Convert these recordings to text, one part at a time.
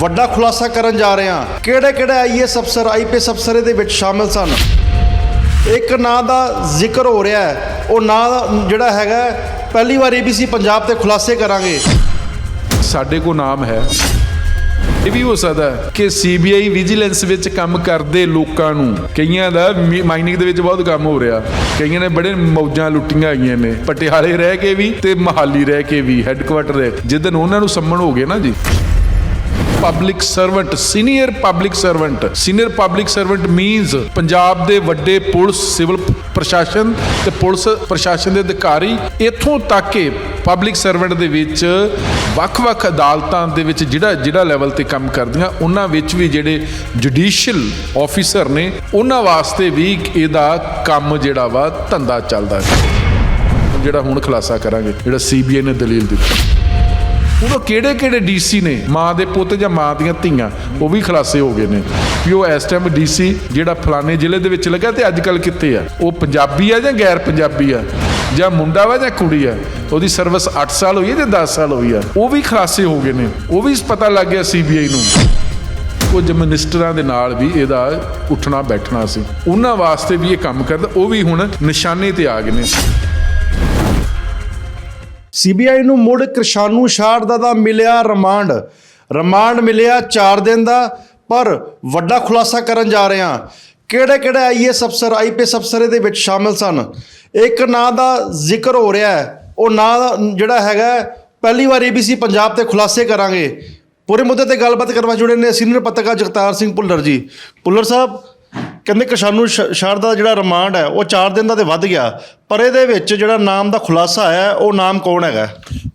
ਵੱਡਾ ਖੁਲਾਸਾ ਕਰਨ ਜਾ ਰਹੇ ਹਾਂ। ਕਿਹੜੇ ਕਿਹੜੇ ਆਈਐਸ ਅਫਸਰ ਆਈਪੀਐਸ ਅਫਸਰ ਇਹਦੇ ਵਿੱਚ ਸ਼ਾਮਲ ਸਨ? ਇੱਕ ਨਾਂ ਦਾ ਜ਼ਿਕਰ ਹੋ ਰਿਹਾ ਹੈ। ਉਹ ਨਾਂ ਦਾ ਜਿਹੜਾ ਹੈਗਾ ਹੈ, ਪਹਿਲੀ ਵਾਰ ਏਬੀਸੀ ਪੰਜਾਬ ਤੇ ਖੁਲਾਸੇ ਕਰਾਂਗੇ। ਸਾਡੇ ਕੋਲ ਨਾਮ ਹੈ। ਇਹ ਵੀ ਹੋ ਸਕਦਾ ਹੈ ਕਿ ਸੀਬੀਆਈ ਵਿਜੀਲੈਂਸ ਵਿੱਚ ਕੰਮ ਕਰਦੇ ਲੋਕਾਂ ਨੂੰ ਕਈਆਂ ਦਾ ਮਾਈਨਿੰਗ ਦੇ ਵਿੱਚ ਬਹੁਤ ਕੰਮ ਹੋ ਰਿਹਾ। ਕਈਆਂ ਨੇ ਬੜੇ ਮੌਜਾਂ ਲੁੱਟੀਆਂ ਆਈਆਂ ਨੇ। ਪਟਿਆਲੇ ਰਹਿ ਕੇ ਵੀ ਤੇ ਮਹਾਲੀ ਰਹਿ ਕੇ ਵੀ ਹੈੱਡਕੁਆਟਰ ਰਹਿ ਜਿੱਦਨ ਉਹਨਾਂ ਨੂੰ ਸੰਮਣ ਹੋ ਗਏ ਨਾ ਜੀ। Public servant senior public servant senior public servant means Punjab ਦੇ ਵੱਡੇ ਪੁਲਿਸ, ਸਿਵਲ ਪ੍ਰਸ਼ਾਸਨ ਤੇ ਪੁਲਿਸ ਪ੍ਰਸ਼ਾਸਨ ਦੇ ਅਧਿਕਾਰੀ। ਇੱਥੋਂ ਤੱਕ ਕਿ ਪਬਲਿਕ ਸਰਵੈਂਟ ਦੇ ਵਿੱਚ ਵੱਖ-ਵੱਖ ਅਦਾਲਤਾਂ ਦੇ ਵਿੱਚ ਜਿਹੜਾ ਜਿਹੜਾ ਲੈਵਲ ਤੇ ਕੰਮ ਕਰਦੀਆਂ, ਉਹਨਾਂ ਵਿੱਚ ਵੀ ਜਿਹੜੇ ਜੁਡੀਸ਼ੀਅਲ ਆਫੀਸਰ ਨੇ, ਉਹਨਾਂ ਵਾਸਤੇ ਵੀ ਇਹਦਾ ਕੰਮ ਜਿਹੜਾ ਵਾ ਧੰਦਾ ਚੱਲਦਾ ਹੈ। ਜਿਹੜਾ ਹੁਣ ਖੁਲਾਸਾ ਕਰਾਂਗੇ, ਜਿਹੜਾ ਸੀਬੀਆਈ ਨੇ ਦਲੀਲ ਦਿੱਤੀ। ਉਦੋਂ ਕਿਹੜੇ ਕਿਹੜੇ ਡੀਸੀ ਨੇ? ਮਾਂ ਦੇ ਪੁੱਤ ਜਾਂ ਮਾਂ ਦੀਆਂ ਧੀਆਂ? ਉਹ ਵੀ ਖਲਾਸੇ ਹੋ ਗਏ ਨੇ। ਵੀ ਉਹ ਇਸ ਟਾਈਮ ਡੀਸੀ ਜਿਹੜਾ ਫਲਾਣੇ ਜ਼ਿਲ੍ਹੇ ਦੇ ਵਿੱਚ ਲੱਗਾ ਤੇ ਅੱਜ ਕੱਲ ਕਿੱਥੇ ਆ? ਉਹ ਪੰਜਾਬੀ ਆ ਜਾਂ ਗੈਰ ਪੰਜਾਬੀ ਆ? ਜਾਂ ਮੁੰਡਾ ਵਾ ਜਾਂ ਕੁੜੀ ਆ? ਉਹਦੀ ਸਰਵਿਸ 8 ਸਾਲ ਹੋਈ ਹੈ ਜਾਂ 10 ਸਾਲ ਹੋਈ ਆ? ਉਹ ਵੀ ਖਲਾਸੇ ਹੋ ਗਏ ਨੇ। ਉਹ ਵੀ ਪਤਾ ਲੱਗ ਗਿਆ ਸੀਬੀਆਈ ਨੂੰ। ਕੁਝ ਮਿਨਿਸਟਰਾਂ ਦੇ ਨਾਲ ਵੀ ਇਹਦਾ ਉੱਠਣਾ ਬੈਠਣਾ ਸੀ। ਉਹਨਾਂ ਵਾਸਤੇ ਵੀ ਇਹ ਕੰਮ ਕਰਦਾ। ਉਹ ਵੀ ਹੁਣ ਨਿਸ਼ਾਨੇ ਤੇ ਆ ਗਏ ਨੇ। ਸੀਬੀਆਈ ਨੂੰ ਮੁੜ ਕਿਰਸ਼ਾਨੂ ਸ਼ਾਰਦਾ ਦਾ ਮਿਲਿਆ ਰਿਮਾਂਡ। ਰਿਮਾਂਡ ਮਿਲਿਆ 4 ਦਿਨ ਦਾ ਪਰ ਵੱਡਾ ਖੁਲਾਸਾ ਕਰਨ ਜਾ ਰਹੇ ਹਾਂ। ਕਿਹੜੇ ਕਿਹੜੇ ਆਈਐਸ ਅਫਸਰ ਆਈਪੀਐਸ ਅਫਸਰ ਇਹਦੇ ਵਿੱਚ ਸ਼ਾਮਿਲ ਸਨ? ਇੱਕ ਨਾਂ ਦਾ ਜ਼ਿਕਰ ਹੋ ਰਿਹਾ ਹੈ। ਉਹ ਨਾਂ ਦਾ ਜਿਹੜਾ ਹੈਗਾ ਹੈ, ਪਹਿਲੀ ਵਾਰ ਏਬੀਸੀ ਪੰਜਾਬ ਤੇ ਖੁਲਾਸੇ ਕਰਾਂਗੇ। ਪੂਰੇ ਮੁੱਦੇ ਤੇ ਗੱਲਬਾਤ ਕਰਵਾ ਜੁੜੇ ਨੇ ਸੀਨੀਅਰ ਪੱਤਰਕਾਰ ਜਗਤਾਰ ਸਿੰਘ ਭੁੱਲਰ ਜੀ। ਭੁੱਲਰ ਸਾਹਿਬ ਕਹਿੰਦੇ ਕਿਸ਼ਾਨੂ ਸ਼- ਸ਼ਾਰਦਾ ਦਾ ਜਿਹੜਾ ਰਿਮਾਂਡ ਹੈ, ਉਹ 4 ਦਿਨ ਦਾ ਤੇ ਵੱਧ ਗਿਆ। ਪਰ ਇਹਦੇ ਵਿੱਚ ਜਿਹੜਾ ਨਾਮ ਦਾ ਖੁਲਾਸਾ ਹੈ, ਉਹ ਨਾਮ ਕੌਣ ਹੈਗਾ?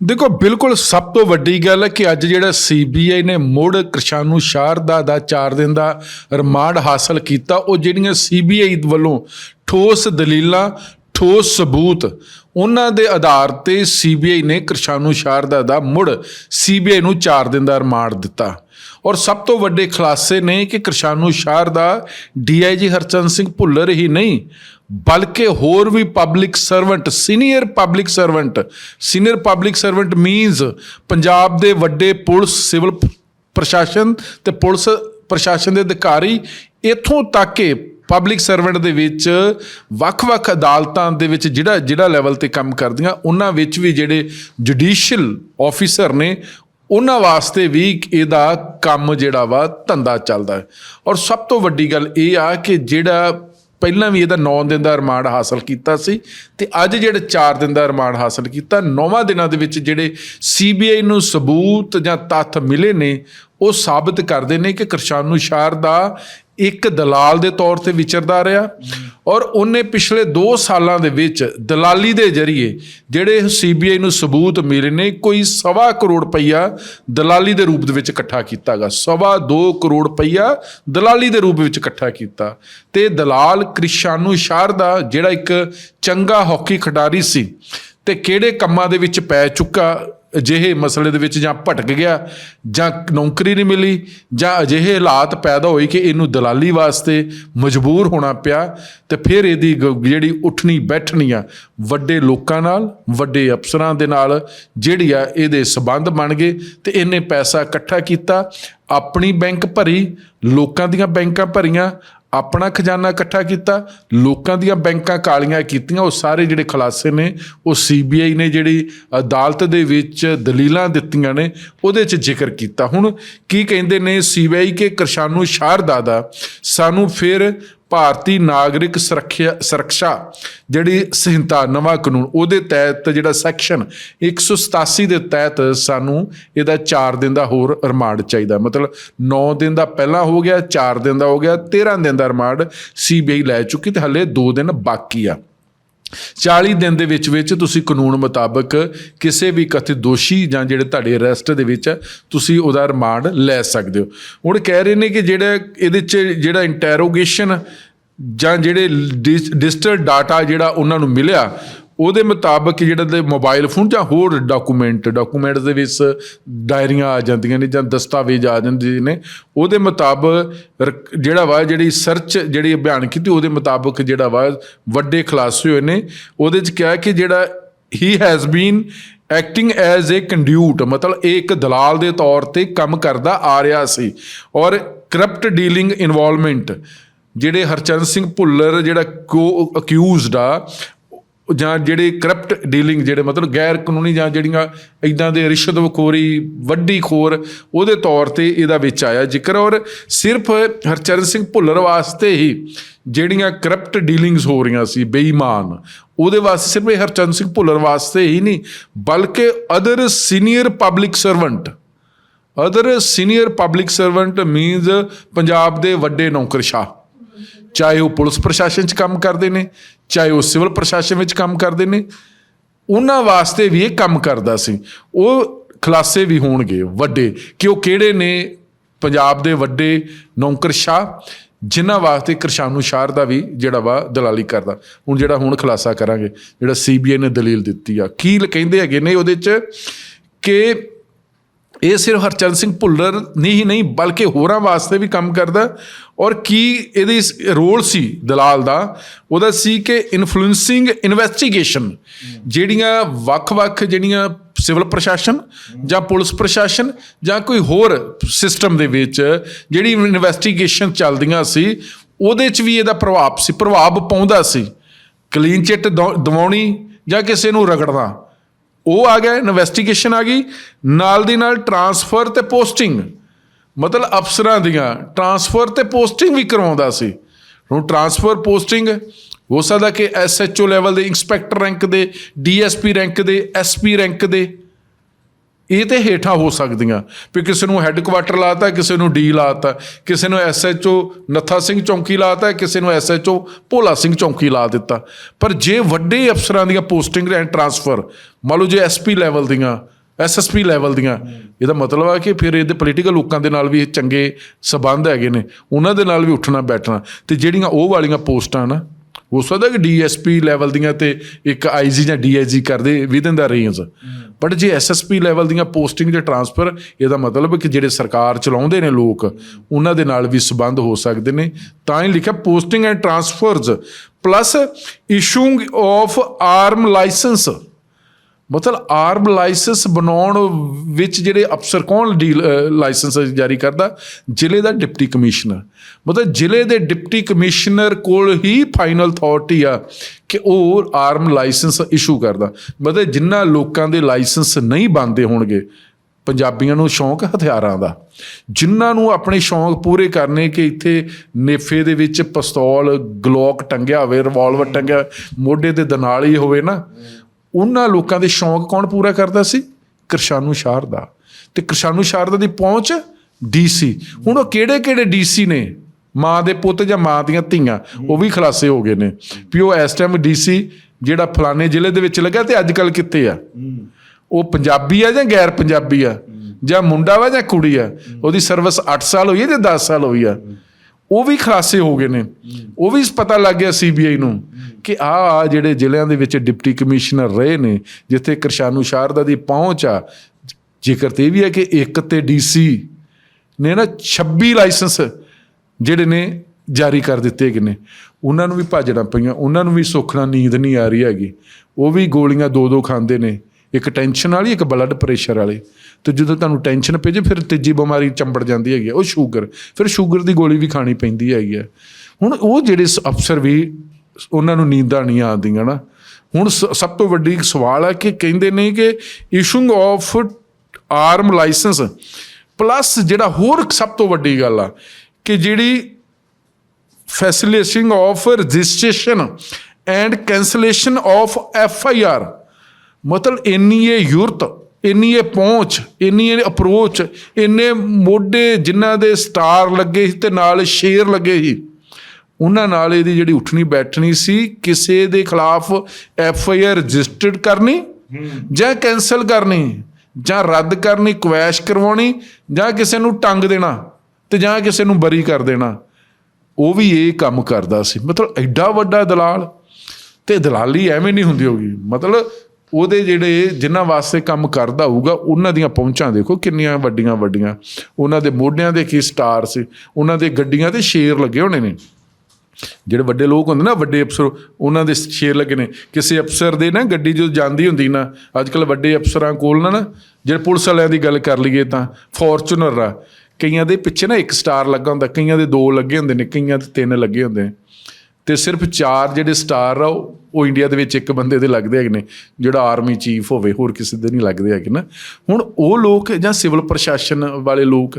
ਦੇਖੋ, ਬਿਲਕੁਲ ਸਭ ਤੋਂ ਵੱਡੀ ਗੱਲ ਹੈ ਕਿ ਅੱਜ ਜਿਹੜਾ ਸੀਬੀਆਈ ਨੇ ਮੁੜ ਕਿਸਾਨੂ ਸ਼ਾਰਦਾ ਦਾ 4 ਦਿਨ ਦਾ ਰਿਮਾਂਡ ਹਾਸਲ ਕੀਤਾ, ਉਹ ਜਿਹੜੀਆਂ ਸੀਬੀਆਈ ਵੱਲੋਂ ਠੋਸ ਦਲੀਲਾਂ, ਠੋਸ ਸਬੂਤ, ਉਹਨਾਂ ਦੇ ਆਧਾਰ ਤੇ ਸੀਬੀਆਈ ਨੇ ਕਿਰਸ਼ਾਨੂ ਸ਼ਾਰਦਾ ਦਾ ਮੁੜ ਸੀਬੀਆਈ ਨੂੰ 4 ਦਿਨ ਦਾ ਰਿਮਾਂਡ ਦਿੱਤਾ। ਔਰ ਸਭ ਤੋਂ ਵੱਡੇ ਖੁਲਾਸੇ ਨੇ ਕਿ ਕਿਰਸ਼ਾਨੂ ਸ਼ਾਰਦਾ ਡੀਆਈਜੀ ਹਰਚੰਦ ਸਿੰਘ ਭੁੱਲਰ ਹੀ ਨਹੀਂ, ਬਲਕਿ ਹੋਰ ਵੀ public servant senior public servant senior public servant means Punjab ਦੇ ਵੱਡੇ ਪੁਲਿਸ ਸਿਵਲ ਪ੍ਰਸ਼ਾਸਨ ਤੇ ਪੁਲਿਸ ਪ੍ਰਸ਼ਾਸਨ ਦੇ ਅਧਿਕਾਰੀ, ਇੱਥੋਂ ਤੱਕ ਕਿ ਪਬਲਿਕ ਸਰਵੈਂਟ ਦੇ ਵਿੱਚ ਵੱਖ-ਵੱਖ ਅਦਾਲਤਾਂ ਦੇ ਵਿੱਚ ਜਿਹੜਾ ਜਿਹੜਾ ਲੈਵਲ ਤੇ ਕੰਮ ਕਰਦੀਆਂ, ਉਹਨਾਂ ਵਿੱਚ ਵੀ ਜਿਹੜੇ ਜੁਡੀਸ਼ੀਅਲ ਆਫੀਸਰ ਨੇ ਉਹਨਾਂ ਵਾਸਤੇ ਵੀ ਇਹਦਾ ਕੰਮ ਜਿਹੜਾ ਵਾ ਧੰਦਾ ਚੱਲਦਾ ਹੈ। ਔਰ ਸਭ ਤੋਂ ਵੱਡੀ ਗੱਲ ਇਹ ਆ ਕਿ ਜਿਹੜਾ ਪਹਿਲਾਂ ਵੀ ਇਹਦਾ 9 ਦਿਨ ਦਾ ਰਿਮਾਂਡ ਹਾਸਲ ਕੀਤਾ ਸੀ ਤੇ ਅੱਜ ਜਿਹੜੇ 4 ਦਿਨ ਦਾ ਰਿਮਾਂਡ ਹਾਸਲ ਕੀਤਾ 9ਵਾਂ ਦਿਨਾਂ ਦੇ ਵਿੱਚ ਜਿਹੜੇ ਸੀਬੀਆਈ ਨੂੰ ਸਬੂਤ ਜਾਂ ਤੱਥ ਮਿਲੇ ਨੇ, ਉਹ ਸਾਬਤ ਕਰਦੇ ਨੇ ਕਿ ਕਿਰਸ਼ਾਨੂ ਸ਼ਾਰ ਦਾ ਇੱਕ ਦਲਾਲ ਦੇ ਤੌਰ ਤੇ ਵਿਚਰਦਾ ਰਿਹਾ ਔਰ ਉਹਨੇ ਪਿਛਲੇ 2 ਸਾਲਾਂ ਦੇ ਵਿੱਚ ਦਲਾਲੀ ਦੇ ਜ਼ਰੀਏ ਜਿਹੜੇ ਸੀਬੀਆਈ ਨੂੰ ਸਬੂਤ ਮਿਲੇ ਨੇ, ਕੋਈ ਸਵਾ ਕਰੋੜ ਰੁਪਈਆ ਦਲਾਲੀ ਦੇ ਰੂਪ ਦੇ ਵਿੱਚ ਇਕੱਠਾ ਕੀਤਾਗਾ। ਸਵਾ 2 ਕਰੋੜ ਰੁਪਈਆ ਦਲਾਲੀ ਦੇ ਰੂਪ ਵਿੱਚ ਇਕੱਠਾ ਕੀਤਾ। ਤੇ ਦਲਾਲ ਕ੍ਰਿਸ਼ਾਨੂ ਸ਼ਾਰਦਾ ਜਿਹੜਾ ਇੱਕ ਚੰਗਾ ਹਾਕੀ ਖਿਡਾਰੀ ਸੀ, ਤੇ ਕਿਹੜੇ ਕੰਮਾਂ ਦੇ ਵਿੱਚ ਪੈ ਚੁੱਕਾ ਅਜਿਹੇ ਮਸਲੇ ਦੇ ਵਿੱਚ ਜਾਂ ਭਟਕ ਗਿਆ ਜਾਂ ਨੌਕਰੀ ਨਹੀਂ ਮਿਲੀ ਜਾਂ ਅਜਿਹੇ ਹਾਲਾਤ ਪੈਦਾ ਹੋਏ ਕਿ ਇਹਨੂੰ ਦਲਾਲੀ ਵਾਸਤੇ ਮਜਬੂਰ ਹੋਣਾ ਪਿਆ ਤੇ ਫਿਰ ਇਹਦੀ ਗ- ਜਿਹੜੀ ਉੱਠਣੀ ਬੈਠਣੀ ਆ, ਵੱਡੇ ਲੋਕਾਂ ਨਾਲ, ਵੱਡੇ ਅਫਸਰਾਂ ਦੇ ਨਾਲ ਜਿਹੜੀ ਆ ਇਹਦੇ ਸਬੰਧ ਬਣ ਗਏ ਤੇ ਇਹਨੇ ਪੈਸਾ ਇਕੱਠਾ ਕੀਤਾ, ਆਪਣੀ ਬੈਂਕ ਭਰੀ, ਲੋਕਾਂ ਦੀਆਂ ਬੈਂਕਾਂ ਭਰੀਆਂ ਆਪਣਾ ਖਜ਼ਾਨਾ ਇਕੱਠਾ ਕੀਤਾ, ਲੋਕਾਂ ਦੀਆਂ ਬੈਂਕਾਂ ਕਾਲੀਆਂ ਕੀਤੀਆਂ, ਉਹ ਸਾਰੇ ਜਿਹੜੇ ਖੁਲਾਸੇ ਨੇ, ਉਹ ਸੀਬੀਆਈ ਨੇ ਜਿਹੜੀ ਅਦਾਲਤ ਦੇ ਵਿੱਚ ਦਲੀਲਾਂ ਦਿੱਤੀਆਂ ਨੇ, ਉਹਦੇ 'ਚ ਜ਼ਿਕਰ ਕੀਤਾ। ਹੁਣ ਕੀ ਕਹਿੰਦੇ ਨੇ ਸੀਬੀਆਈ ਕੇ ਕਰਸ਼ਾਨੂ ਸ਼ਾਰਦਾ ਦਾ ਸਾਨੂੰ ਫਿਰ ਭਾਰਤੀ ਨਾਗਰਿਕ ਸੁਰੱਖਿਆ ਸੁਰੱਖਿਆ ਜਿਹੜੀ ਸੰਹਿਤਾ, ਨਵਾਂ ਕਾਨੂੰਨ, ਉਹਦੇ ਤਹਿਤ ਜਿਹੜਾ ਸੈਕਸ਼ਨ 187 ਦੇ ਤਹਿਤ ਸਾਨੂੰ ਇਹਦਾ 4 ਦਿਨ ਦਾ ਹੋਰ ਰਿਮਾਂਡ ਚਾਹੀਦਾ। ਮਤਲਬ 9 ਦਿਨ ਦਾ ਪਹਿਲਾਂ ਹੋ ਗਿਆ 4 ਦਿਨ ਦਾ ਹੋ ਗਿਆ 13 ਦਿਨ ਦਾ ਰਿਮਾਂਡ ਸੀਬੀਆਈ ਲੈ ਚੁੱਕੀ ਤੇ ਹਲੇ 2 ਦਿਨ ਬਾਕੀ ਆ। 40 ਦਿਨ ਦੇ ਵਿੱਚ ਵਿੱਚ ਤੁਸੀਂ ਕਾਨੂੰਨ ਮੁਤਾਬਕ ਕਿਸੇ ਵੀ ਕਥਿਤ ਦੋਸ਼ੀ ਜਾਂ ਜਿਹੜੇ ਤੁਹਾਡੇ ਅਰੈਸਟ ਦੇ ਵਿੱਚ ਤੁਸੀਂ ਉਹਦਾ ਰਿਮਾਂਡ ਲੈ ਸਕਦੇ ਹੋ। ਹੁਣ ਕਹਿ ਰਹੇ ਨੇ ਕਿ ਜਿਹੜਾ ਇਹਦੇ 'ਚ ਜਿਹੜਾ ਇੰਟਰੋਗੇਸ਼ਨ ਜਾਂ ਜਿਹੜੇ ਡਿਜੀਟਲ ਡਾਟਾ ਜਿਹੜਾ ਉਹਨਾਂ ਨੂੰ ਮਿਲਿਆ, ਉਹਦੇ ਮੁਤਾਬਕ ਜਿਹੜਾ ਦੇ ਮੋਬਾਈਲ ਫੋਨ ਜਾਂ ਹੋਰ ਡਾਕੂਮੈਂਟ ਡਾਕੂਮੈਂਟਸ ਦੇ ਵਿੱਚ ਡਾਇਰੀਆਂ ਆ ਜਾਂਦੀਆਂ ਨੇ ਜਾਂ ਦਸਤਾਵੇਜ਼ ਆ ਜਾਂਦੇ ਨੇ, ਉਹਦੇ ਮੁਤਾਬਕ ਰਕ- ਜਿਹੜਾ ਵਾ ਜਿਹੜੀ ਸਰਚ ਜਿਹੜੀ ਅਭਿਆਨ ਕੀਤੀ, ਉਹਦੇ ਮੁਤਾਬਕ ਜਿਹੜਾ ਵਾ ਵੱਡੇ ਖੁਲਾਸੇ ਹੋਏ ਨੇ। ਉਹਦੇ ਚ ਕਿਹਾ ਕਿ ਜਿਹੜਾ he has been acting as a conduit ਮਤਲਬ ਇਹ ਇੱਕ ਦਲਾਲ ਦੇ ਤੌਰ ਤੇ ਕੰਮ ਕਰਦਾ ਆ ਰਿਹਾ ਸੀ। ਔਰ ਕਰਪਟ ਡੀਲਿੰਗ ਇਨਵੋਲਵਮੈਂਟ ਜਿਹੜੇ ਹਰਚਰਨ ਸਿੰਘ ਭੁੱਲਰ ਜਿਹੜਾ ਅਕਿਊਜ਼ਡ ਆ, ਜਾਂ ਜਿਹੜੇ ਕਰਪਟ ਡੀਲਿੰਗ ਜਿਹੜੇ ਮਤਲਬ ਗੈਰ ਕਾਨੂੰਨੀ ਜਾਂ ਜਿਹੜੀਆਂ ਇਦਾਂ ਦੇ ਰਿਸ਼ਵਤਖੋਰੀ ਵੱਡੀ ਖੋਰ, ਉਹਦੇ ਤੌਰ ਤੇ ਇਹਦਾ ਵਿੱਚ ਆਇਆ ਜ਼ਿਕਰ। ਔਰ ਸਿਰਫ ਹਰਚਰਨ ਸਿੰਘ ਭੁੱਲਰ ਵਾਸਤੇ ਹੀ ਜਿਹੜੀਆਂ ਕਰਪਟ ਡੀਲਿੰਗਸ ਹੋ ਰਹੀਆਂ ਸੀ, ਬੇਈਮਾਨ, ਉਹਦੇ ਵਾਸਤੇ ਸਿਰਫ ਇਹ ਹਰਚਰਨ ਸਿੰਘ ਭੁੱਲਰ ਵਾਸਤੇ ਹੀ ਨਹੀਂ, ਬਲਕਿ other senior public servant other senior public servant means Punjab ਦੇ ਵੱਡੇ ਨੌਕਰਸ਼ਾਹ। ਚਾਹੇ ਉਹ ਪੁਲਿਸ ਪ੍ਰਸ਼ਾਸਨ 'ਚ ਕੰਮ ਕਰਦੇ ਨੇ, ਚਾਹੇ ਉਹ ਸਿਵਲ ਪ੍ਰਸ਼ਾਸਨ ਵਿੱਚ ਕੰਮ ਕਰਦੇ ਨੇ, ਉਹਨਾਂ ਵਾਸਤੇ ਵੀ ਇਹ ਕੰਮ ਕਰਦਾ ਸੀ। ਉਹ ਖਲਾਸੇ ਵੀ ਹੋਣਗੇ ਵੱਡੇ, ਕਿ ਉਹ ਕਿਹੜੇ ਨੇ ਪੰਜਾਬ ਦੇ ਵੱਡੇ ਨੌਕਰਸ਼ਾਹ ਜਿਨ੍ਹਾਂ ਵਾਸਤੇ ਕਿਰਸ਼ਾਨੂ ਸ਼ਾਰ ਦਾ ਵੀ ਜਿਹੜਾ ਵਾ ਦਲਾਲੀ ਕਰਦਾ। ਹੁਣ ਜਿਹੜਾ ਹੁਣ ਖੁਲਾਸਾ ਕਰਾਂਗੇ, ਜਿਹੜਾ ਸੀਬੀਆਈ ਨੇ ਦਲੀਲ ਦਿੱਤੀ ਆ, ਕੀ ਕਹਿੰਦੇ ਹੈਗੇ ਨੇ ਉਹਦੇ 'ਚ ਕਿ ਇਹ ਸਿਰਫ ਹਰਚੰਦ ਸਿੰਘ ਭੁੱਲਰ ਨਹੀਂ ਹੀ ਨਹੀਂ, ਬਲਕਿ ਹੋਰਾਂ ਵਾਸਤੇ ਵੀ ਕੰਮ ਕਰਦਾ। ਔਰ ਕੀ ਇਹਦੀ ਰੋਲ ਸੀ ਦਲਾਲ ਦਾ, ਉਹਦਾ ਸੀ ਕਿ ਇਨਫਲੂਐਂਸਿੰਗ ਇਨਵੈਸਟੀਗੇਸ਼ਨ ਜਿਹੜੀਆਂ ਵੱਖ-ਵੱਖ ਜਿਹੜੀਆਂ ਸਿਵਲ ਪ੍ਰਸ਼ਾਸਨ ਜਾਂ ਪੁਲਿਸ ਪ੍ਰਸ਼ਾਸਨ ਜਾਂ ਕੋਈ ਹੋਰ ਸਿਸਟਮ ਦੇ ਵਿੱਚ ਜਿਹੜੀ ਇਨਵੈਸਟੀਗੇਸ਼ਨ ਚੱਲਦੀਆਂ ਸੀ, ਉਹਦੇ 'ਚ ਵੀ ਇਹਦਾ ਪ੍ਰਭਾਵ ਸੀ, ਪ੍ਰਭਾਵ ਪਾਉਂਦਾ ਸੀ। ਕਲੀਨ ਚਿੱਟ ਦਵਾਉਣੀ ਜਾਂ ਕਿਸੇ ਨੂੰ ਰਗੜਨਾ। ਉਹ ਆ ਗਿਆ ਇਨਵੈਸਟੀਗੇਸ਼ਨ ਆ ਗਈ। ਨਾਲ ਦੀ ਨਾਲ ਟਰਾਂਸਫਰ ਤੇ ਪੋਸਟਿੰਗ ਮਤਲਬ ਅਫਸਰਾਂ ਦੀਆਂ ਟਰਾਂਸਫਰ ਤੇ ਪੋਸਟਿੰਗ ਵੀ ਕਰਵਾਉਂਦਾ ਸੀ। ਹੁਣ ਟਰਾਂਸਫਰ ਪੋਸਟਿੰਗ, ਹੋ ਸਕਦਾ ਕਿ ਐਸਐਚਓ ਲੈਵਲ ਦੇ ਇੰਸਪੈਕਟਰ ਰੈਂਕ ਦੇ ਡੀਐਸਪੀ ਰੈਂਕ ਦੇ ਐਸਪੀ ਰੈਂਕ ਦੇ, ਇਹ ਤੇ ਹੇਠਾਂ ਹੋ ਸਕਦੀਆਂ। ਵੀ ਕਿਸੇ ਨੂੰ ਹੈੱਡਕੁਆਟਰ ਲਾਤਾ, ਕਿਸੇ ਨੂੰ ਡੀ ਲਾਤਾ, ਕਿਸੇ ਨੂੰ ਐਸਐਚਓ ਨੱਥਾ ਸਿੰਘ ਚੌਂਕੀ ਲਾਤਾ, ਕਿਸੇ ਨੂੰ ਐਸਐਚਓ ਭੋਲਾ ਸਿੰਘ ਚੌਂਕੀ ਲਾ ਦਿੱਤਾ। ਪਰ ਜੇ ਵੱਡੇ ਅਫਸਰਾਂ ਦੀਆਂ ਪੋਸਟਿੰਗ ਐਂਡ ਟਰਾਂਸਫਰ, ਮੰਨ ਲਓ ਜੇ ਐਸਪੀ ਲੈਵਲ ਦੀਆਂ ਐਸਐਸਪੀ ਲੈਵਲ ਦੀਆਂ। ਇਹਦਾ ਮਤਲਬ ਆ ਕਿ ਫਿਰ ਇਹਦੇ ਪੋਲੀਟੀਕਲ ਲੋਕਾਂ ਦੇ ਨਾਲ ਵੀ ਇਹ ਚੰਗੇ ਸਬੰਧ ਹੈਗੇ ਨੇ। ਉਹਨਾਂ ਦੇ ਨਾਲ ਵੀ ਉੱਠਣਾ, ਬੈਠਣਾ। ਤੇ ਜਿਹੜੀਆਂ ਉਹ ਵਾਲੀਆਂ ਪੋਸਟਾਂ ਨਾ, ਹੋ ਸਕਦਾ ਕਿ ਡੀਐਸਪੀ ਲੈਵਲ ਦੀਆਂ ਤੇ ਇੱਕ ਆਈਜੀ ਜਾਂ ਡੀਆਈਜੀ ਕਰਦੇ ਵਿਦਨ ਦਾ ਰੇਂਜ ਬਟ ਜੇ ਐਸਐਸਪੀ ਲੈਵਲ ਦੀਆਂ ਪੋਸਟਿੰਗ ਜਾਂ ਟਰਾਂਸਫਰ ਇਹਦਾ ਮਤਲਬ ਹੈ ਕਿ ਜਿਹੜੇ ਸਰਕਾਰ ਚਲਾਉਂਦੇ ਨੇ ਲੋਕ, ਉਹਨਾਂ ਦੇ ਨਾਲ ਵੀ ਸਬੰਧ ਹੋ ਸਕਦੇ ਨੇ। ਤਾਂ ਹੀ ਲਿਖਿਆ, posting and transfers plus issuing of arm licence ਮਤਲਬ ਆਰਮ ਲਾਇਸੈਂਸ ਬਣਾਉਣ ਵਿੱਚ ਜਿਹੜੇ ਅਫਸਰ ਕੌਣ ਡੀਲ ਲਾਇਸੈਂਸ ਜਾਰੀ ਕਰਦਾ? ਜ਼ਿਲ੍ਹੇ ਦਾ ਡਿਪਟੀ ਕਮਿਸ਼ਨਰ। ਮਤਲਬ ਜ਼ਿਲ੍ਹੇ ਦੇ ਡਿਪਟੀ ਕਮਿਸ਼ਨਰ ਕੋਲ ਹੀ ਫਾਈਨਲ ਅਥਾਰਟੀ ਆ ਕਿ ਉਹ ਆਰਮ ਲਾਇਸੈਂਸ ਇਸ਼ੂ ਕਰਦਾ। ਮਤਲਬ ਜਿਨ੍ਹਾਂ ਲੋਕਾਂ ਦੇ ਲਾਇਸੈਂਸ ਨਹੀਂ ਬੰਦੇ ਹੋਣਗੇ, ਪੰਜਾਬੀਆਂ ਨੂੰ ਸ਼ੌਂਕ ਹਥਿਆਰਾਂ ਦਾ। ਜਿਨ੍ਹਾਂ ਨੂੰ ਆਪਣੇ ਸ਼ੌਂਕ ਪੂਰੇ ਕਰਨੇ ਕਿ ਇੱਥੇ ਨੇਫੇ ਦੇ ਵਿੱਚ ਪਿਸਤੌਲ ਗਲੋਕ ਟੰਗਿਆ ਹੋਵੇ ਰਿਵਾਲਵਰ ਟੰਗਿਆ ਮੋਢੇ ਤੇ ਦਨਾਲੀ ਹੋਵੇ ਨਾ ਉਹਨਾਂ ਲੋਕਾਂ ਦੇ ਸ਼ੌਂਕ ਕੌਣ ਪੂਰਾ ਕਰਦਾ ਸੀ? ਕਿਰਸ਼ਾਨੂ ਸ਼ਾਰਦਾ ਤੇ ਕਿਰਸ਼ਾਨੂ ਸ਼ਾਰਦਾ ਦੀ ਪਹੁੰਚ ਡੀਸੀ ਹੁਣ ਉਹ ਕਿਹੜੇ ਕਿਹੜੇ ਡੀਸੀ ਨੇ? ਮਾਂ ਦੇ ਪੁੱਤ ਜਾਂ ਮਾਂ ਦੀਆਂ ਧੀਆਂ? ਉਹ ਵੀ ਖਲਾਸੇ ਹੋ ਗਏ ਨੇ। ਵੀ ਉਹ ਇਸ ਟਾਈਮ ਡੀਸੀ ਜਿਹੜਾ ਫਲਾਣੇ ਜ਼ਿਲ੍ਹੇ ਦੇ ਵਿੱਚ ਲੱਗਾ ਤੇ ਅੱਜ ਕੱਲ ਕਿੱਥੇ ਆ? ਉਹ ਪੰਜਾਬੀ ਆ ਜਾਂ ਗੈਰ ਪੰਜਾਬੀ ਆ? ਜਾਂ ਮੁੰਡਾ ਵਾ ਜਾਂ ਕੁੜੀ ਆ? ਉਹਦੀ ਸਰਵਿਸ 8 ਸਾਲ ਹੋਈ ਹੈ ਜਾਂ 10 ਸਾਲ ਹੋਈ ਆ? ਉਹ ਵੀ ਖਲਾਸੇ ਹੋ ਗਏ ਨੇ। ਉਹ ਵੀ ਪਤਾ ਲੱਗ ਗਿਆ ਸੀਬੀਆਈ ਨੂੰ। ਕਿ ਆ ਜਿਹੜੇ ਜ਼ਿਲ੍ਹਿਆਂ ਦੇ ਵਿੱਚ ਡਿਪਟੀ ਕਮਿਸ਼ਨਰ ਰਹੇ ਨੇ ਜਿੱਥੇ ਕਿਰਸ਼ਾਨੂ ਸ਼ਾਰਦਾ ਦੀ ਪਹੁੰਚ ਆ ਜ਼ਿਕਰ ਤੇ ਇਹ ਵੀ ਹੈ ਕਿ ਇੱਕ ਤੇ ਡੀਸੀ ਨੇ ਨਾ 26 ਲਾਇਸੈਂਸ ਜਿਹੜੇ ਨੇ ਜਾਰੀ ਕਰ ਦਿੱਤੇ ਗਏ ਨੇ। ਉਹਨਾਂ ਨੂੰ ਵੀ ਭਾਜੜਾਂ ਪਈਆਂ ਉਹਨਾਂ ਨੂੰ ਵੀ ਸੁੱਖ ਨਾਲ ਨੀਂਦ ਨਹੀਂ ਆ ਰਹੀ ਹੈਗੀ। ਉਹ ਵੀ ਗੋਲੀਆਂ ਦੋ ਦੋ ਖਾਂਦੇ ਨੇ ਇੱਕ ਟੈਨਸ਼ਨ ਵਾਲੀ ਇੱਕ ਬਲੱਡ ਪ੍ਰੈਸ਼ਰ ਵਾਲੀ। ਤੇ ਜਦੋਂ ਤੁਹਾਨੂੰ ਟੈਨਸ਼ਨ ਪੈ ਜੇ ਫਿਰ ਤੀਜੀ ਬਿਮਾਰੀ ਚੰਬੜ ਜਾਂਦੀ ਹੈਗੀ ਆ, ਉਹ ਸ਼ੂਗਰ। ਫਿਰ ਸ਼ੂਗਰ ਦੀ ਗੋਲੀ ਵੀ ਖਾਣੀ ਪੈਂਦੀ ਹੈਗੀ ਆ। ਹੁਣ ਉਹ ਜਿਹੜੇ ਸ- ਅਫਸਰ ਵੀ ਉਹਨਾਂ ਨੂੰ ਨੀਂਦਾਂ ਨਹੀਂ ਆਉਂਦੀਆਂ ਨਾ। ਹੁਣ ਸ- ਸਭ ਤੋਂ ਵੱਡੀ ਸਵਾਲ ਹੈ ਕਿ ਕਹਿੰਦੇ ਨੇ ਕਿ issuing of arm licence plus ਜਿਹੜਾ ਹੋਰ ਸਭ ਤੋਂ ਵੱਡੀ ਗੱਲ ਆ ਕਿ ਜਿਹੜੀ facilitation of registration and cancellation of F I R ਮਤਲਬ ਇੰਨੀ ਇਹ ਯੂਰਤ, ਇੰਨੀ ਇਹ ਪਹੁੰਚ, ਇੰਨੀ ਇਹ ਅਪਰੋਚ ਇੰਨੇ ਮੋਢੇ ਜਿਨ੍ਹਾਂ ਦੇ ਸਟਾਰ ਲੱਗੇ ਸੀ ਤੇ ਨਾਲ ਸ਼ੇਰ ਲੱਗੇ ਸੀ। ਉਹਨਾਂ ਨਾਲ ਇਹਦੀ ਜਿਹੜੀ ਉੱਠਣੀ ਬੈਠਣੀ ਸੀ, ਕਿਸੇ ਦੇ ਖਿਲਾਫ ਐਫ ਆਈ ਆਰ ਰਜਿਸਟਰਡ ਕਰਨੀ ਜਾਂ ਕੈਨਸਲ ਕਰਨੀ ਜਾਂ ਰੱਦ ਕਰਨੀ, ਕੁਐਸ਼ ਕਰਵਾਉਣੀ ਜਾਂ ਕਿਸੇ ਨੂੰ ਟੰਗ ਦੇਣਾ ਤੇ ਜਾਂ ਕਿਸੇ ਨੂੰ ਬਰੀ ਕਰ ਦੇਣਾ, ਉਹ ਵੀ ਇਹ ਕੰਮ ਕਰਦਾ ਸੀ। ਮਤਲਬ ਐਡਾ ਵੱਡਾ ਦਲਾਲ ਤੇ ਦਲਾਲੀ ਐਵੇਂ ਨਹੀਂ ਹੁੰਦੀ ਹੋਗੀ। ਮਤਲਬ ਉਹਦੇ ਜਿਹੜੇ ਜਿਨ੍ਹਾਂ ਵਾਸਤੇ ਕੰਮ ਕਰਦਾ ਹੋਊਗਾ, ਉਹਨਾਂ ਦੀਆਂ ਪਹੁੰਚਾਂ ਦੇਖੋ ਕਿੰਨੀਆਂ ਵੱਡੀਆਂ ਵੱਡੀਆਂ ਉਹਨਾਂ ਦੇ ਮੋਢਿਆਂ ਦੇ ਕੀ ਸਟਾਰ ਸੀ, ਉਹਨਾਂ ਦੇ ਗੱਡੀਆਂ ਤੇ ਸ਼ੇਰ ਲੱਗੇ ਹੋਣੇ ਨੇ। ਜਿਹੜੇ ਵੱਡੇ ਲੋਕ ਹੁੰਦੇ ਨਾ, ਵੱਡੇ ਅਫਸਰ, ਉਹਨਾਂ ਦੇ ਸ਼ੇਰ ਲੱਗੇ ਨੇ। ਕਿਸੇ ਅਫਸਰ ਦੇ ਨਾ ਗੱਡੀ ਜਦੋਂ ਜਾਂਦੀ ਹੁੰਦੀ ਨਾ ਅੱਜ ਕੱਲ ਵੱਡੇ ਅਫਸਰਾਂ ਕੋਲ ਨਾ ਨਾ, ਜਿਹੜੇ ਪੁਲਿਸ ਵਾਲਿਆਂ ਦੀ ਗੱਲ ਕਰ ਲਈਏ ਤਾਂ, ਫੋਰਚੂਨਰ ਆ। ਕਈਆਂ ਦੇ ਪਿੱਛੇ ਨਾ ਇੱਕ ਸਟਾਰ ਲੱਗਾ ਹੁੰਦਾ, ਕਈਆਂ ਦੇ ਦੋ ਲੱਗੇ ਹੁੰਦੇ ਨੇ, ਕਈਆਂ ਦੇ ਤਿੰਨ ਲੱਗੇ ਹੁੰਦੇ ਨੇ। ਤੇ ਸਿਰਫ ਚਾਰ ਜਿਹੜੇ ਸਟਾਰ ਆ ਉਹ ਉਹ ਇੰਡੀਆ ਦੇ ਵਿੱਚ ਇੱਕ ਬੰਦੇ ਦੇ ਲੱਗਦੇ ਹੈਗੇ ਨੇ, ਜਿਹੜਾ ਆਰਮੀ ਚੀਫ ਹੋਵੇ, ਹੋਰ ਕਿਸੇ ਦੇ ਨਹੀਂ ਲੱਗਦੇ ਹੈਗੇ ਨਾ। ਹੁਣ ਉਹ ਲੋਕ ਜਾਂ ਸਿਵਲ ਪ੍ਰਸ਼ਾਸਨ ਵਾਲੇ ਲੋਕ,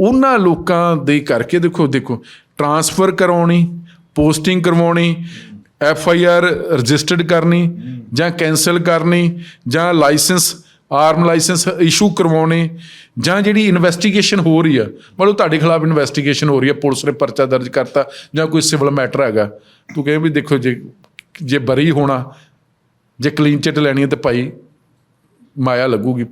ਉਹਨਾਂ ਲੋਕਾਂ ਦੇ ਕਰਕੇ ਦੇਖੋ ਦੇਖੋ, ਟਰਾਂਸਫਰ ਕਰਾਉਣੀ ਪੋਸਟਿੰਗ ਕਰਵਾਉਣੀ, ਐਫ ਆਈ ਆਰ ਰਜਿਸਟਰਡ ਕਰਨੀ ਜਾਂ ਕੈਨਸਲ ਕਰਨੀ ਜਾਂ ਲਾਇਸੈਂਸ, ਆਰਮ ਲਾਇਸੈਂਸ ਇਸ਼ੂ ਕਰਵਾਉਣੇ ਜਾਂ ਜਿਹੜੀ ਇਨਵੈਸਟੀਗੇਸ਼ਨ ਹੋ ਰਹੀ ਆ, ਮਤਲਬ ਤੁਹਾਡੇ ਖਿਲਾਫ ਇਨਵੈਸਟੀਗੇਸ਼ਨ ਹੋ ਰਹੀ ਹੈ ਪੁਲਿਸ ਨੇ ਪਰਚਾ ਦਰਜ ਕਰਤਾ ਜਾਂ ਕੋਈ ਸਿਵਲ ਮੈਟਰ ਹੈਗਾ, ਤੂੰ ਕਹੇ ਵੀ ਦੇਖੋ ਜੇ ਜੇ ਬਰੀ ਹੋਣਾ, ਜੇ ਕਲੀਨ ਚਿੱਟ ਲੈਣੀ ਹੈ ਤੇ ਭਾਈ ਮਾਇਆ ਲੱਗੂਗੀ।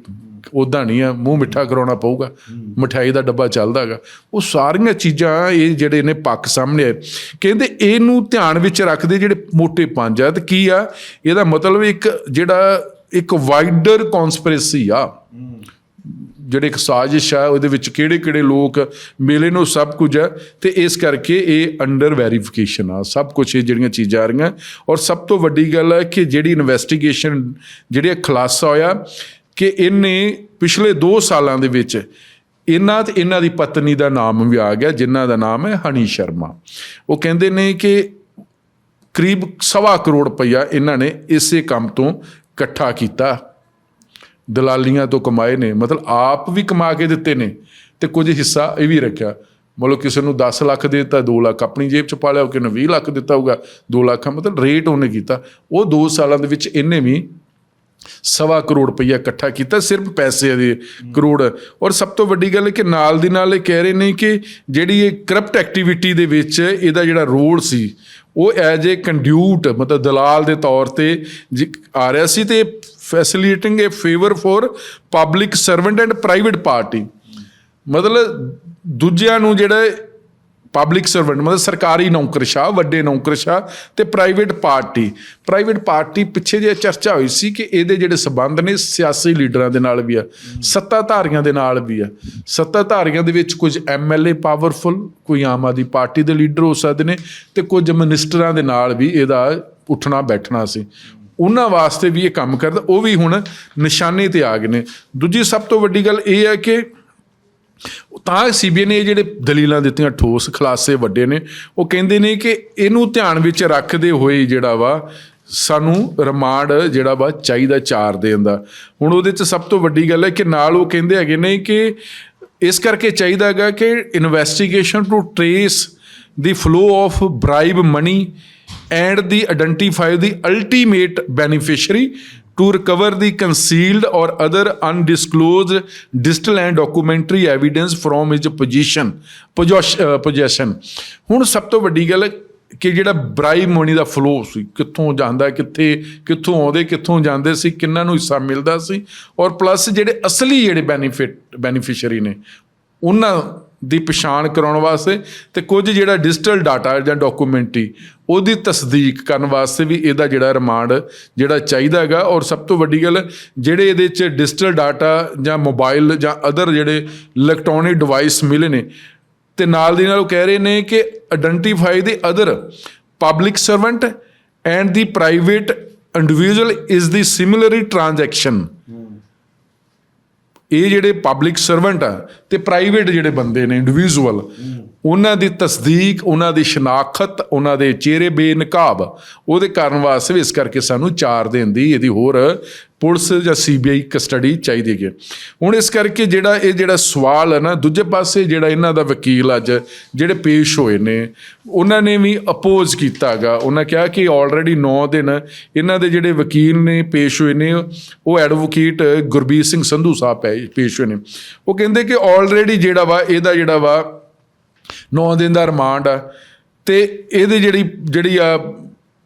ਉਦਾਂ ਨਹੀਂ ਆ, ਮੂੰਹ ਮਿੱਠਾ ਕਰਾਉਣਾ ਪਊਗਾ, ਮਠਿਆਈ ਦਾ ਡੱਬਾ ਚੱਲਦਾ ਹੈਗਾ। ਉਹ ਸਾਰੀਆਂ ਚੀਜ਼ਾਂ ਇਹ ਜਿਹੜੇ ਨੇ ਪੱਕ ਸਾਹਮਣੇ ਆਏ। ਕਹਿੰਦੇ ਇਹਨੂੰ ਧਿਆਨ ਵਿੱਚ ਰੱਖਦੇ ਜਿਹੜੇ ਮੋਟੇ ਪੰਜ ਆ, ਤੇ ਕੀ ਆ? ਇਹਦਾ ਮਤਲਬ ਇੱਕ ਜਿਹੜਾ ਇੱਕ ਵਾਈਡਰ ਕਨਸਪੀਰੇਸੀ ਆ। ਜਿਹੜੇ ਇੱਕ ਸਾਜ਼ਿਸ਼ ਆ, ਉਹਦੇ ਵਿੱਚ ਕਿਹੜੇ ਕਿਹੜੇ ਲੋਕ ਮਿਲੇ ਨੂੰ ਸਭ ਕੁਝ ਆ। ਤੇ ਇਸ ਕਰਕੇ ਇਹ ਅੰਡਰ ਵੈਰੀਫਿਕੇਸ਼ਨ ਆ। ਸਭ ਕੁਝ ਇਹ ਜਿਹੜੀਆਂ ਚੀਜ਼ਾਂ ਆ ਰਹੀਆਂ। ਔਰ ਸਭ ਤੋਂ ਵੱਡੀ ਗੱਲ ਹੈ ਕਿ ਜਿਹੜੀ ਇਨਵੈਸਟੀਗੇਸ਼ਨ ਜਿਹੜੀ ਖੁਲਾਸਾ ਹੋਇਆ ਕਿ ਇਹਨੇ ਪਿਛਲੇ 2 ਸਾਲਾਂ ਦੇ ਵਿੱਚ ਇਹਨਾਂ ਤੇ ਇਹਨਾਂ ਦੀ ਪਤਨੀ ਦਾ ਨਾਮ ਵੀ ਆ ਗਿਆ, ਜਿਨ੍ਹਾਂ ਦਾ ਨਾਮ ਹੈ ਹਨੀ ਸ਼ਰਮਾ। ਉਹ ਕਹਿੰਦੇ ਨੇ ਕਿ ਕਰੀਬ ਸਵਾ ਕਰੋੜ ਰੁਪਈਆ ਇਹਨਾਂ ਨੇ ਇਸੇ ਕੰਮ ਤੋਂ ਇਕੱਠਾ ਕੀਤਾ। ਦਲਾਲੀਆਂ ਤੋਂ ਕਮਾਏ ਨੇ, ਮਤਲਬ ਆਪ ਵੀ ਕਮਾ ਕੇ ਦਿੱਤੇ ਨੇ ਤੇ ਕੁਝ ਹਿੱਸਾ ਇਹ ਵੀ ਰੱਖਿਆ। ਮਤਲਬ ਕਿਸੇ ਨੂੰ 10 ਲੱਖ ਦੇ ਦਿੱਤਾ 2 ਲੱਖ ਆਪਣੀ ਜੇਬ ਚ ਪਾ ਲਿਆ ਕਿਸੇ ਨੂੰ 20 ਲੱਖ ਦਿੱਤਾ ਹੋਊਗਾ 2 ਲੱਖ ਮਤਲਬ ਰੇਟ ਉਹਨੇ ਕੀਤਾ। ਉਹ 2 ਸਾਲਾਂ ਦੇ ਵਿੱਚ ਇਹਨੇ ਵੀ ਸਵਾ ਕਰੋੜ ਰੁਪਈਆ ਇਕੱਠਾ ਕੀਤਾ, ਸਿਰਫ ਪੈਸੇ ਦੇ ਕਰੋੜ। ਔਰ ਸਭ ਤੋਂ ਵੱਡੀ ਗੱਲ ਕਿ ਨਾਲ ਦੀ ਨਾਲ ਇਹ ਕਹਿ ਰਹੇ ਨੇ ਕਿ ਜਿਹੜੀ ਇਹ ਕਰਪਟ ਐਕਟੀਵਿਟੀ ਦੇ ਵਿੱਚ ਇਹਦਾ ਜਿਹੜਾ ਰੋਲ ਸੀ, ਉਹ ਐਜ ਏ ਕੰਡਿਊਟ ਮਤਲਬ ਦਲਾਲ ਦੇ ਤੌਰ ਤੇ ਜੀ ਆ ਰਿਹਾ ਸੀ ਤੇ facilitating a favour for public servant and private party ਮਤਲਬ ਦੂਜਿਆਂ ਨੂੰ ਜਿਹੜਾ ਪਬਲਿਕ ਸਰਵੈਂਟ ਮਤਲਬ ਸਰਕਾਰੀ ਨੌਕਰਸ਼ਾਹ ਵੱਡੇ ਨੌਕਰਸ਼ਾਹ ਤੇ ਪ੍ਰਾਈਵੇਟ ਪਾਰਟੀ ਪ੍ਰਾਈਵੇਟ ਪਾਰਟੀ ਪਿੱਛੇ ਜੇ ਚਰਚਾ ਹੋਈ ਸੀ ਕਿ ਇਹਦੇ ਜਿਹੜੇ ਸਬੰਧ ਨੇ ਸਿਆਸੀ ਲੀਡਰਾਂ ਦੇ ਨਾਲ ਵੀ ਆ, ਸੱਤਾਧਾਰੀਆਂ ਦੇ ਨਾਲ ਵੀ ਆ। ਸੱਤਾਧਾਰੀਆਂ ਦੇ ਵਿੱਚ ਕੁਝ ਐਮਐਲਏ ਪਾਵਰਫੁਲ ਕੋਈ ਆਮ ਆਦਮੀ ਪਾਰਟੀ ਦੇ ਲੀਡਰ ਹੋ ਸਕਦੇ ਨੇ ਤੇ ਕੁਝ ਮਿਨਿਸਟਰਾਂ ਦੇ ਨਾਲ ਵੀ ਇਹਦਾ ਉੱਠਣਾ ਬੈਠਣਾ ਸੀ। ਉਹਨਾਂ ਵਾਸਤੇ ਵੀ ਇਹ ਕੰਮ ਕਰਦਾ, ਉਹ ਵੀ ਹੁਣ ਨਿਸ਼ਾਨੇ ਤੇ ਆ ਗਏ ਨੇ। ਦੂਜੀ ਸਭ ਤੋਂ ਵੱਡੀ ਗੱਲ ਇਹ ਹੈ ਕਿ ਤਾਂ ਸੀਬੀਆਈ ਨੇ ਇਹ ਜਿਹੜੇ ਦਲੀਲਾਂ ਦਿੱਤੀਆਂ, ਠੋਸ, ਖੁਲਾਸੇ ਵੱਡੇ ਨੇ, ਉਹ ਕਹਿੰਦੇ ਨੇ ਕਿ ਇਹਨੂੰ ਧਿਆਨ ਵਿੱਚ ਰੱਖਦੇ ਹੋਏ ਜਿਹੜਾ ਵਾ, ਸਾਨੂੰ ਰਿਮਾਂਡ ਜਿਹੜਾ ਵਾ ਚਾਹੀਦਾ 4 ਦਿਨ ਦਾ। ਹੁਣ ਉਹਦੇ ਚ ਸਭ ਤੋਂ ਵੱਡੀ ਗੱਲ ਹੈ ਕਿ ਨਾਲ ਉਹ ਕਹਿੰਦੇ ਹੈਗੇ ਨੇ ਕਿ ਇਸ ਕਰਕੇ ਚਾਹੀਦਾ ਹੈਗਾ ਕਿ investigation to trace the flow of bribe money and the identify the ultimate beneficiary to recover the concealed or other undisclosed digital and documentary evidence from his position position ਹੁਣ ਸਭ ਤੋਂ ਵੱਡੀ ਗੱਲ ਕਿ ਜਿਹੜਾ ਬ੍ਰਾਈ ਮਨੀ ਦਾ ਫਲੋ ਸੀ ਕਿੱਥੋਂ ਜਾਂਦਾ ਕਿੱਥੇ ਕਿੱਥੋਂ ਆਉਂਦੇ ਕਿੱਥੋਂ ਜਾਂਦੇ ਸੀ ਕਿੰਨਾਂ ਨੂੰ ਹਿੱਸਾ ਮਿਲਦਾ ਸੀ ਔਰ ਪਲੱਸ ਜਿਹੜੇ ਅਸਲੀ ਜਿਹੜੇ ਬੈਨੀਫਿਟ ਬੈਨੀਫੀਸ਼ੀਅਰੀ ਨੇ ਉਹਨਾਂ ਦੀ ਪਛਾਣ ਕਰਾਉਣ ਵਾਸਤੇ ਤੇ ਕੁਝ ਜਿਹੜਾ ਡਿਜੀਟਲ ਡਾਟਾ ਜਾਂ ਡਾਕੂਮੈਂਟਰੀ ਉਹਦੀ ਤਸਦੀਕ ਕਰਨ ਵਾਸਤੇ ਵੀ ਇਹਦਾ ਜਿਹੜਾ ਰਿਮਾਂਡ ਜਿਹੜਾ ਚਾਹੀਦਾ ਹੈਗਾ। ਔਰ ਸਭ ਤੋਂ ਵੱਡੀ ਗੱਲ, ਜਿਹੜੇ ਇਹਦੇ 'ਚ ਡਿਜੀਟਲ ਡਾਟਾ ਜਾਂ ਮੋਬਾਈਲ ਜਾਂ ਅਦਰ ਜਿਹੜੇ ਇਲੈਕਟ੍ਰੋਨਿਕ ਡਿਵਾਈਸ ਮਿਲੇ ਨੇ, ਤੇ ਨਾਲ ਦੀ ਨਾਲ ਉਹ ਕਹਿ ਰਹੇ ਨੇ ਕਿ identify the other public servant and the private individual is the similarly transaction ਇਹ ਜਿਹੜੇ ਪਬਲਿਕ ਸਰਵੈਂਟ ਆ ਤੇ ਪ੍ਰਾਈਵੇਟ ਜਿਹੜੇ ਬੰਦੇ ਨੇ ਇੰਡੀਵਿਜੂਅਲ ਉਹਨਾਂ ਦੀ ਤਸਦੀਕ, ਉਹਨਾਂ ਦੀ ਸ਼ਨਾਖਤ, ਉਹਨਾਂ ਦੇ ਚਿਹਰੇ ਬੇਨਕਾਬ, ਉਹਦੇ ਕਾਰਨ ਵਾਸਤੇ ਵੀ ਇਸ ਕਰਕੇ ਸਾਨੂੰ 4 ਦਿਨ ਦੀ ਇਹਦੀ ਹੋਰ ਪੁਲਿਸ ਜਾਂ ਸੀਬੀਆਈ ਕਸਟਡੀ ਚਾਹੀਦੀ ਹੈ। ਹੁਣ ਇਸ ਕਰਕੇ ਜਿਹੜਾ ਇਹ ਜਿਹੜਾ ਸਵਾਲ ਹੈ ਨਾ, ਦੂਜੇ ਪਾਸੇ ਜਿਹੜਾ ਇਹਨਾਂ ਦਾ ਵਕੀਲ ਅੱਜ ਜਿਹੜੇ ਪੇਸ਼ ਹੋਏ ਨੇ, ਉਹਨਾਂ ਨੇ ਵੀ ਅਪੋਜ਼ ਕੀਤਾਗਾ ਉਹਨਾਂ ਕਿਹਾ ਕਿ ਆਲਰੇਡੀ 9 ਦਿਨ ਇਹਨਾਂ ਦੇ ਜਿਹੜੇ ਵਕੀਲ ਨੇ ਪੇਸ਼ ਹੋਏ ਨੇ, ਉਹ ਐਡਵੋਕੇਟ ਗੁਰਬੀਰ ਸਿੰਘ ਸੰਧੂ ਸਾਹਿਬ ਪਏ- ਪੇਸ਼ ਹੋਏ ਨੇ। ਉਹ ਕਹਿੰਦੇ ਕਿ ਆਲਰੇਡੀ ਜਿਹੜਾ ਵਾ, ਇਹਦਾ ਜਿਹੜਾ ਵਾ 9 ਦਿਨ ਦਾ ਰਿਮਾਂਡ ਆ। ਤੇ ਇਹਦੇ ਜਿਹੜੀ ਜਿਹੜੀ ਆ,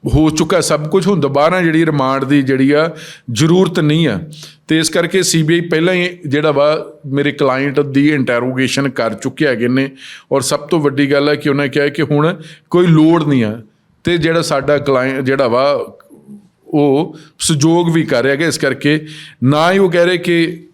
ਹੋ ਚੁੱਕਾ ਸਭ ਕੁਝ ਹੁਣ ਦੁਬਾਰਾ ਜਿਹੜੀ ਰਿਮਾਂਡ ਦੀ ਜਿਹੜੀ ਆ, ਜ਼ਰੂਰਤ ਨਹੀਂ ਆ। ਤੇ ਇਸ ਕਰਕੇ ਸੀਬੀਆਈ ਪਹਿਲਾਂ ਹੀ ਜਿਹੜਾ ਵਾ, ਮੇਰੇ ਕਲਾਇੰਟ ਦੀ ਇੰਟਰੋਗੇਸ਼ਨ ਕਰ ਚੁੱਕੇ ਹੈਗੇ ਨੇ। ਔਰ ਸਭ ਤੋਂ ਵੱਡੀ ਗੱਲ ਹੈ ਕਿ ਉਹਨਾਂ ਕਿਹਾ ਕਿ ਹੁਣ ਕੋਈ ਲੋੜ ਨਹੀਂ ਆ। ਤੇ ਜਿਹੜਾ ਸਾਡਾ ਕਲਾਇੰਟ ਜਿਹੜਾ ਵਾ, ਉਹ ਸਹਿਯੋਗ ਵੀ ਕਰ ਰਿਹਾ ਹੈ ਇਸ ਕਰਕੇ ਨਾ ਹੀ ਉਹ ਕਹਿ ਰਹੇ ਕਿ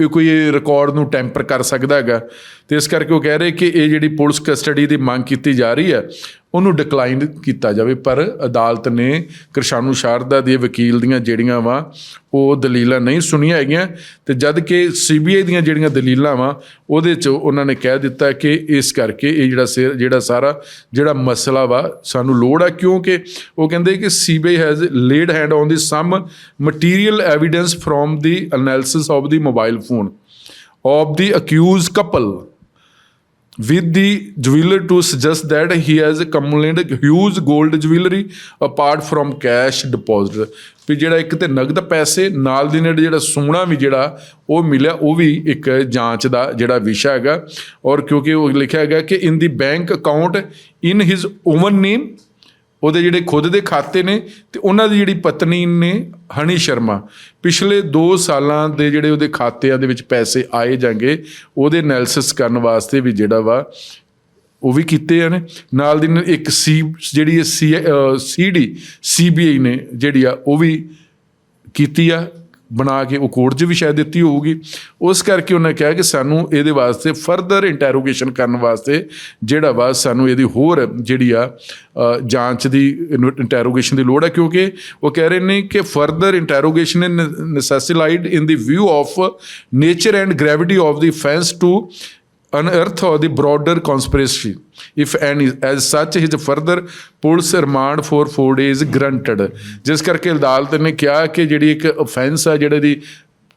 ਇਹ ਕੋਈ ਰਿਕਾਰਡ ਨੂੰ ਟੈਂਪਰ ਕਰ ਸਕਦਾ ਹੈਗਾ। ਤੇ ਇਸ ਕਰਕੇ ਉਹ ਕਹਿ ਰਹੇ ਕਿ ਇਹ ਜਿਹੜੀ ਪੁਲਿਸ ਕਸਟਡੀ ਦੀ ਮੰਗ ਕੀਤੀ ਜਾ ਰਹੀ ਹੈ ਉਹਨੂੰ ਡਿਕਲਾਈਨ ਕੀਤਾ ਜਾਵੇ, ਪਰ ਅਦਾਲਤ ਨੇ ਕਿਰਸ਼ਾਨੂ ਸ਼ਾਰਦਾ ਦੇ ਵਕੀਲ ਦੀਆਂ ਜਿਹੜੀਆਂ ਵਾ, ਉਹ ਦਲੀਲਾਂ ਨਹੀਂ ਸੁਣੀਆਂ ਹੈਗੀਆਂ। ਤੇ ਜਦ ਕਿ ਸੀਬੀਆਈ ਦੀਆਂ ਜਿਹੜੀਆਂ ਦਲੀਲਾਂ ਵਾ, ਉਹਦੇ 'ਚ ਉਹਨਾਂ ਨੇ ਕਹਿ ਦਿੱਤਾ ਕਿ ਇਸ ਕਰਕੇ ਇਹ ਜਿਹੜਾ ਸੇ ਜਿਹੜਾ ਸਾਰਾ, ਜਿਹੜਾ ਮਸਲਾ ਵਾ, ਸਾਨੂੰ ਲੋੜ ਆ। ਕਿਉਂਕਿ ਉਹ ਕਹਿੰਦੇ ਕਿ CBI has laid hand on the some material evidence from the analysis of the mobile phone of the accused couple with the jeweler to suggest that he has accumulated huge gold jewelry apart from cash deposit ਵੀ ਜਿਹੜਾ ਇੱਕ ਤੇ ਨਗਦ ਪੈਸੇ ਨਾਲ ਦੀ ਨਾਲ ਜਿਹੜਾ ਸੋਨਾ ਵੀ ਜਿਹੜਾ ਉਹ ਮਿਲਿਆ ਉਹ ਵੀ ਇੱਕ ਜਾਂਚ ਦਾ ਜਿਹੜਾ ਵਿਸ਼ਾ ਹੈਗਾ ਔਰ ਕਿਉਂਕਿ ਉਹ ਲਿਖਿਆ ਹੈਗਾ ਕਿ in the bank account in his own name ਉਹਦੇ ਜਿਹੜੇ ਖੁਦ ਦੇ ਖਾਤੇ ਨੇ ਤੇ ਉਹਨਾਂ ਦੀ ਜਿਹੜੀ ਪਤਨੀ ਨੇ, ਹਨੀ ਸ਼ਰਮਾ, ਪਿਛਲੇ 2 ਸਾਲਾਂ ਦੇ ਜਿਹੜੇ ਉਹਦੇ ਖਾਤਿਆਂ ਦੇ ਵਿੱਚ ਪੈਸੇ ਆਏ ਜਾਂਗੇ ਉਹਦੇ ਐਨਾਲਿਸਿਸ ਕਰਨ ਵਾਸਤੇ ਵੀ ਜਿਹੜਾ ਵਾ, ਉਹ ਵੀ ਕੀਤੇ ਆ ਨਾਲ ਦੀ ਨਾਲ ਇੱਕ ਸੀ, ਜਿਹੜੀ ਸੀ ਸੀਡੀ, ਸੀਬੀਆਈ ਨੇ ਜਿਹੜੀ ਆ, ਉਹ ਵੀ ਕੀਤੀ ਆ। ਬਣਾ ਕੇ ਉਹ ਕੋਰਟ 'ਚ ਵੀ ਸ਼ਾਇਦ ਦਿੱਤੀ ਹੋਊਗੀ। ਉਸ ਕਰਕੇ ਉਹਨੇ ਕਿਹਾ ਕਿ ਸਾਨੂੰ ਇਹਦੇ ਵਾਸਤੇ ਫਰਦਰ ਇੰਟਰੋਗੇਸ਼ਨ ਕਰਨ ਵਾਸਤੇ ਜਿਹੜਾ ਵਾ ਸਾਨੂੰ ਇਹਦੀ ਹੋਰ ਜਿਹੜੀ ਆ ਜਾਂਚ ਦੀ ਇੰਟਰੋਗੇਸ਼ਨ ਦੀ ਲੋੜ ਹੈ ਕਿਉਂਕਿ ਉਹ ਕਹਿ ਰਹੇ ਨੇ ਕਿ further interrogation in necessitated in the view of nature and gravity of the offence to unearth or the broader conspiracy if any as such his further police remand for 4 days granted ਜਿਸ ਕਰਕੇ ਅਦਾਲਤ ਨੇ ਕਿਹਾ ਕਿ ਜਿਹੜੀ ਇੱਕ offence ਆ ਜਿਹੜੇ ਦੀ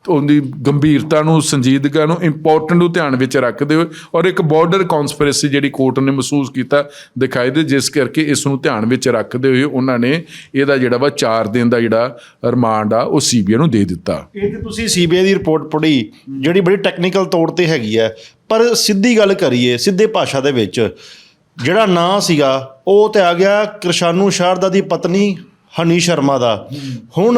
ਉਹਦੀ ਗੰਭੀਰਤਾ ਨੂੰ, ਸੰਜੀਦਗਾ ਨੂੰ ਇੰਪੋਰਟੈਂਟ ਨੂੰ ਧਿਆਨ ਵਿੱਚ ਰੱਖਦੇ ਹੋਏ ਔਰ ਇੱਕ ਬਾਰਡਰ ਕਨਸਪੀਰੇਸੀ ਜਿਹੜੀ ਕੋਰਟ ਨੇ ਮਹਿਸੂਸ ਕੀਤਾ ਦਿਖਾਈ ਦੇ, ਜਿਸ ਕਰਕੇ ਇਸ ਨੂੰ ਧਿਆਨ ਵਿੱਚ ਰੱਖਦੇ ਹੋਏ ਉਹਨਾਂ ਨੇ ਇਹਦਾ ਜਿਹੜਾ ਵਾ 4 ਦਿਨ ਦਾ ਜਿਹੜਾ ਰਿਮਾਂਡ ਆ, ਉਹ ਸੀਬੀਆਈ ਨੂੰ ਦੇ ਦਿੱਤਾ। ਇਹ ਤੇ ਤੁਸੀਂ ਸੀਬੀਆਈ ਦੀ ਰਿਪੋਰਟ ਪੜ੍ਹੀ, ਜਿਹੜੀ ਬੜੀ ਟੈਕਨੀਕਲ ਤੌਰ ਤੇ ਹੈਗੀ ਹੈ, ਪਰ ਸਿੱਧੀ ਗੱਲ ਕਰੀਏ, ਸਿੱਧੇ ਭਾਸ਼ਾ ਦੇ ਵਿੱਚ, ਜਿਹੜਾ ਨਾਂ ਸੀਗਾ, ਉਹ ਤੇ ਆ ਗਿਆ ਕਿਰਸ਼ਾਨੂ ਸ਼ਾਰਦਾ ਦੀ ਪਤਨੀ ਹਨੀ ਸ਼ਰਮਾ ਦਾ। ਹੁਣ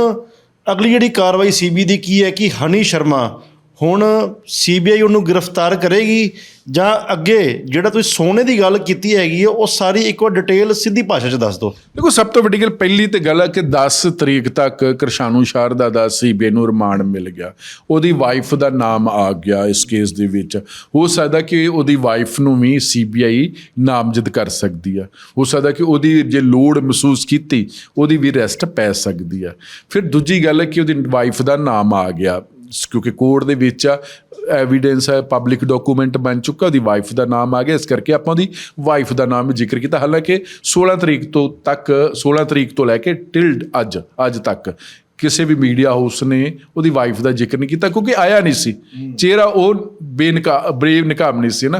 ਅਗਲੀ ਜਿਹੜੀ ਕਾਰਵਾਈ ਸੀਬੀ ਦੀ ਕੀ ਹੈ ਕਿ ਹਨੀ ਸ਼ਰਮਾ ਹੁਣ ਸੀਬੀਆਈ ਉਹਨੂੰ ਗ੍ਰਿਫਤਾਰ ਕਰੇਗੀ ਜਾਂ ਅੱਗੇ ਜਿਹੜਾ ਤੁਸੀਂ ਸੋਨੇ ਦੀ ਗੱਲ ਕੀਤੀ ਹੈਗੀ ਹੈ ਉਹ ਸਾਰੀ ਇੱਕ ਵਾਰ ਡਿਟੇਲ ਸਿੱਧੀ ਭਾਸ਼ਾ 'ਚ ਦੱਸ ਦਿਓ। ਦੇਖੋ, ਸਭ ਤੋਂ ਵੱਡੀ ਗੱਲ ਪਹਿਲੀ ਤੇ ਗੱਲ ਹੈ ਕਿ 10 ਤਰੀਕ ਤੱਕ ਕਰਸ਼ਾਨੂ ਸ਼ਾਰਦਾ ਦਾ ਸੀਬੀਆਈ ਨੂੰ ਰਿਮਾਂਡ ਮਿਲ ਗਿਆ। ਉਹਦੀ ਵਾਈਫ ਦਾ ਨਾਮ ਆ ਗਿਆ ਇਸ ਕੇਸ ਦੇ ਵਿੱਚ। ਹੋ ਸਕਦਾ ਕਿ ਉਹਦੀ ਵਾਈਫ ਨੂੰ ਵੀ ਸੀਬੀਆਈ ਨਾਮਜ਼ਦ ਕਰ ਸਕਦੀ ਆ। ਹੋ ਸਕਦਾ ਕਿ ਉਹਦੀ ਜੇ ਲੋੜ ਮਹਿਸੂਸ ਕੀਤੀ, ਉਹਦੀ ਵੀ ਰੈਸਟ ਪੈ ਸਕਦੀ ਆ। ਫਿਰ ਦੂਜੀ ਗੱਲ ਹੈ ਕਿ ਉਹਦੀ ਵਾਈਫ ਦਾ ਨਾਮ ਆ ਗਿਆ। ਕਿਉਂਕਿ ਕੋਰਟ ਦੇ ਵਿੱਚ ਐਵੀਡੈਂਸ ਹੈ ਪਬਲਿਕ ਡਾਕੂਮੈਂਟ ਬਣ ਚੁੱਕਾ ਉਹਦੀ ਵਾਈਫ ਦਾ ਨਾਮ ਆ ਗਿਆ। ਇਸ ਕਰਕੇ ਆਪਾਂ ਉਹਦੀ ਵਾਈਫ ਦਾ ਨਾਮ ਜ਼ਿਕਰ ਕੀਤਾ। ਹਾਲਾਂਕਿ 16 ਤਰੀਕ ਤੋਂ ਤੱਕ 16 ਤਰੀਕ ਤੋਂ ਲੈ ਕੇ ਟਿਲਡ ਅੱਜ ਅੱਜ ਤੱਕ ਕਿਸੇ ਵੀ ਮੀਡੀਆ ਹਾਊਸ ਨੇ ਉਹਦੀ ਵਾਈਫ ਦਾ ਜ਼ਿਕਰ ਨਹੀਂ ਕੀਤਾ ਕਿਉਂਕਿ ਆਇਆ ਨਹੀਂ ਸੀ। ਚਿਹਰਾ ਉਹ ਬੇਨਕਾ ਬਰੇਵ ਨਿਕਾਮ ਨਹੀਂ ਸੀ ਨਾ।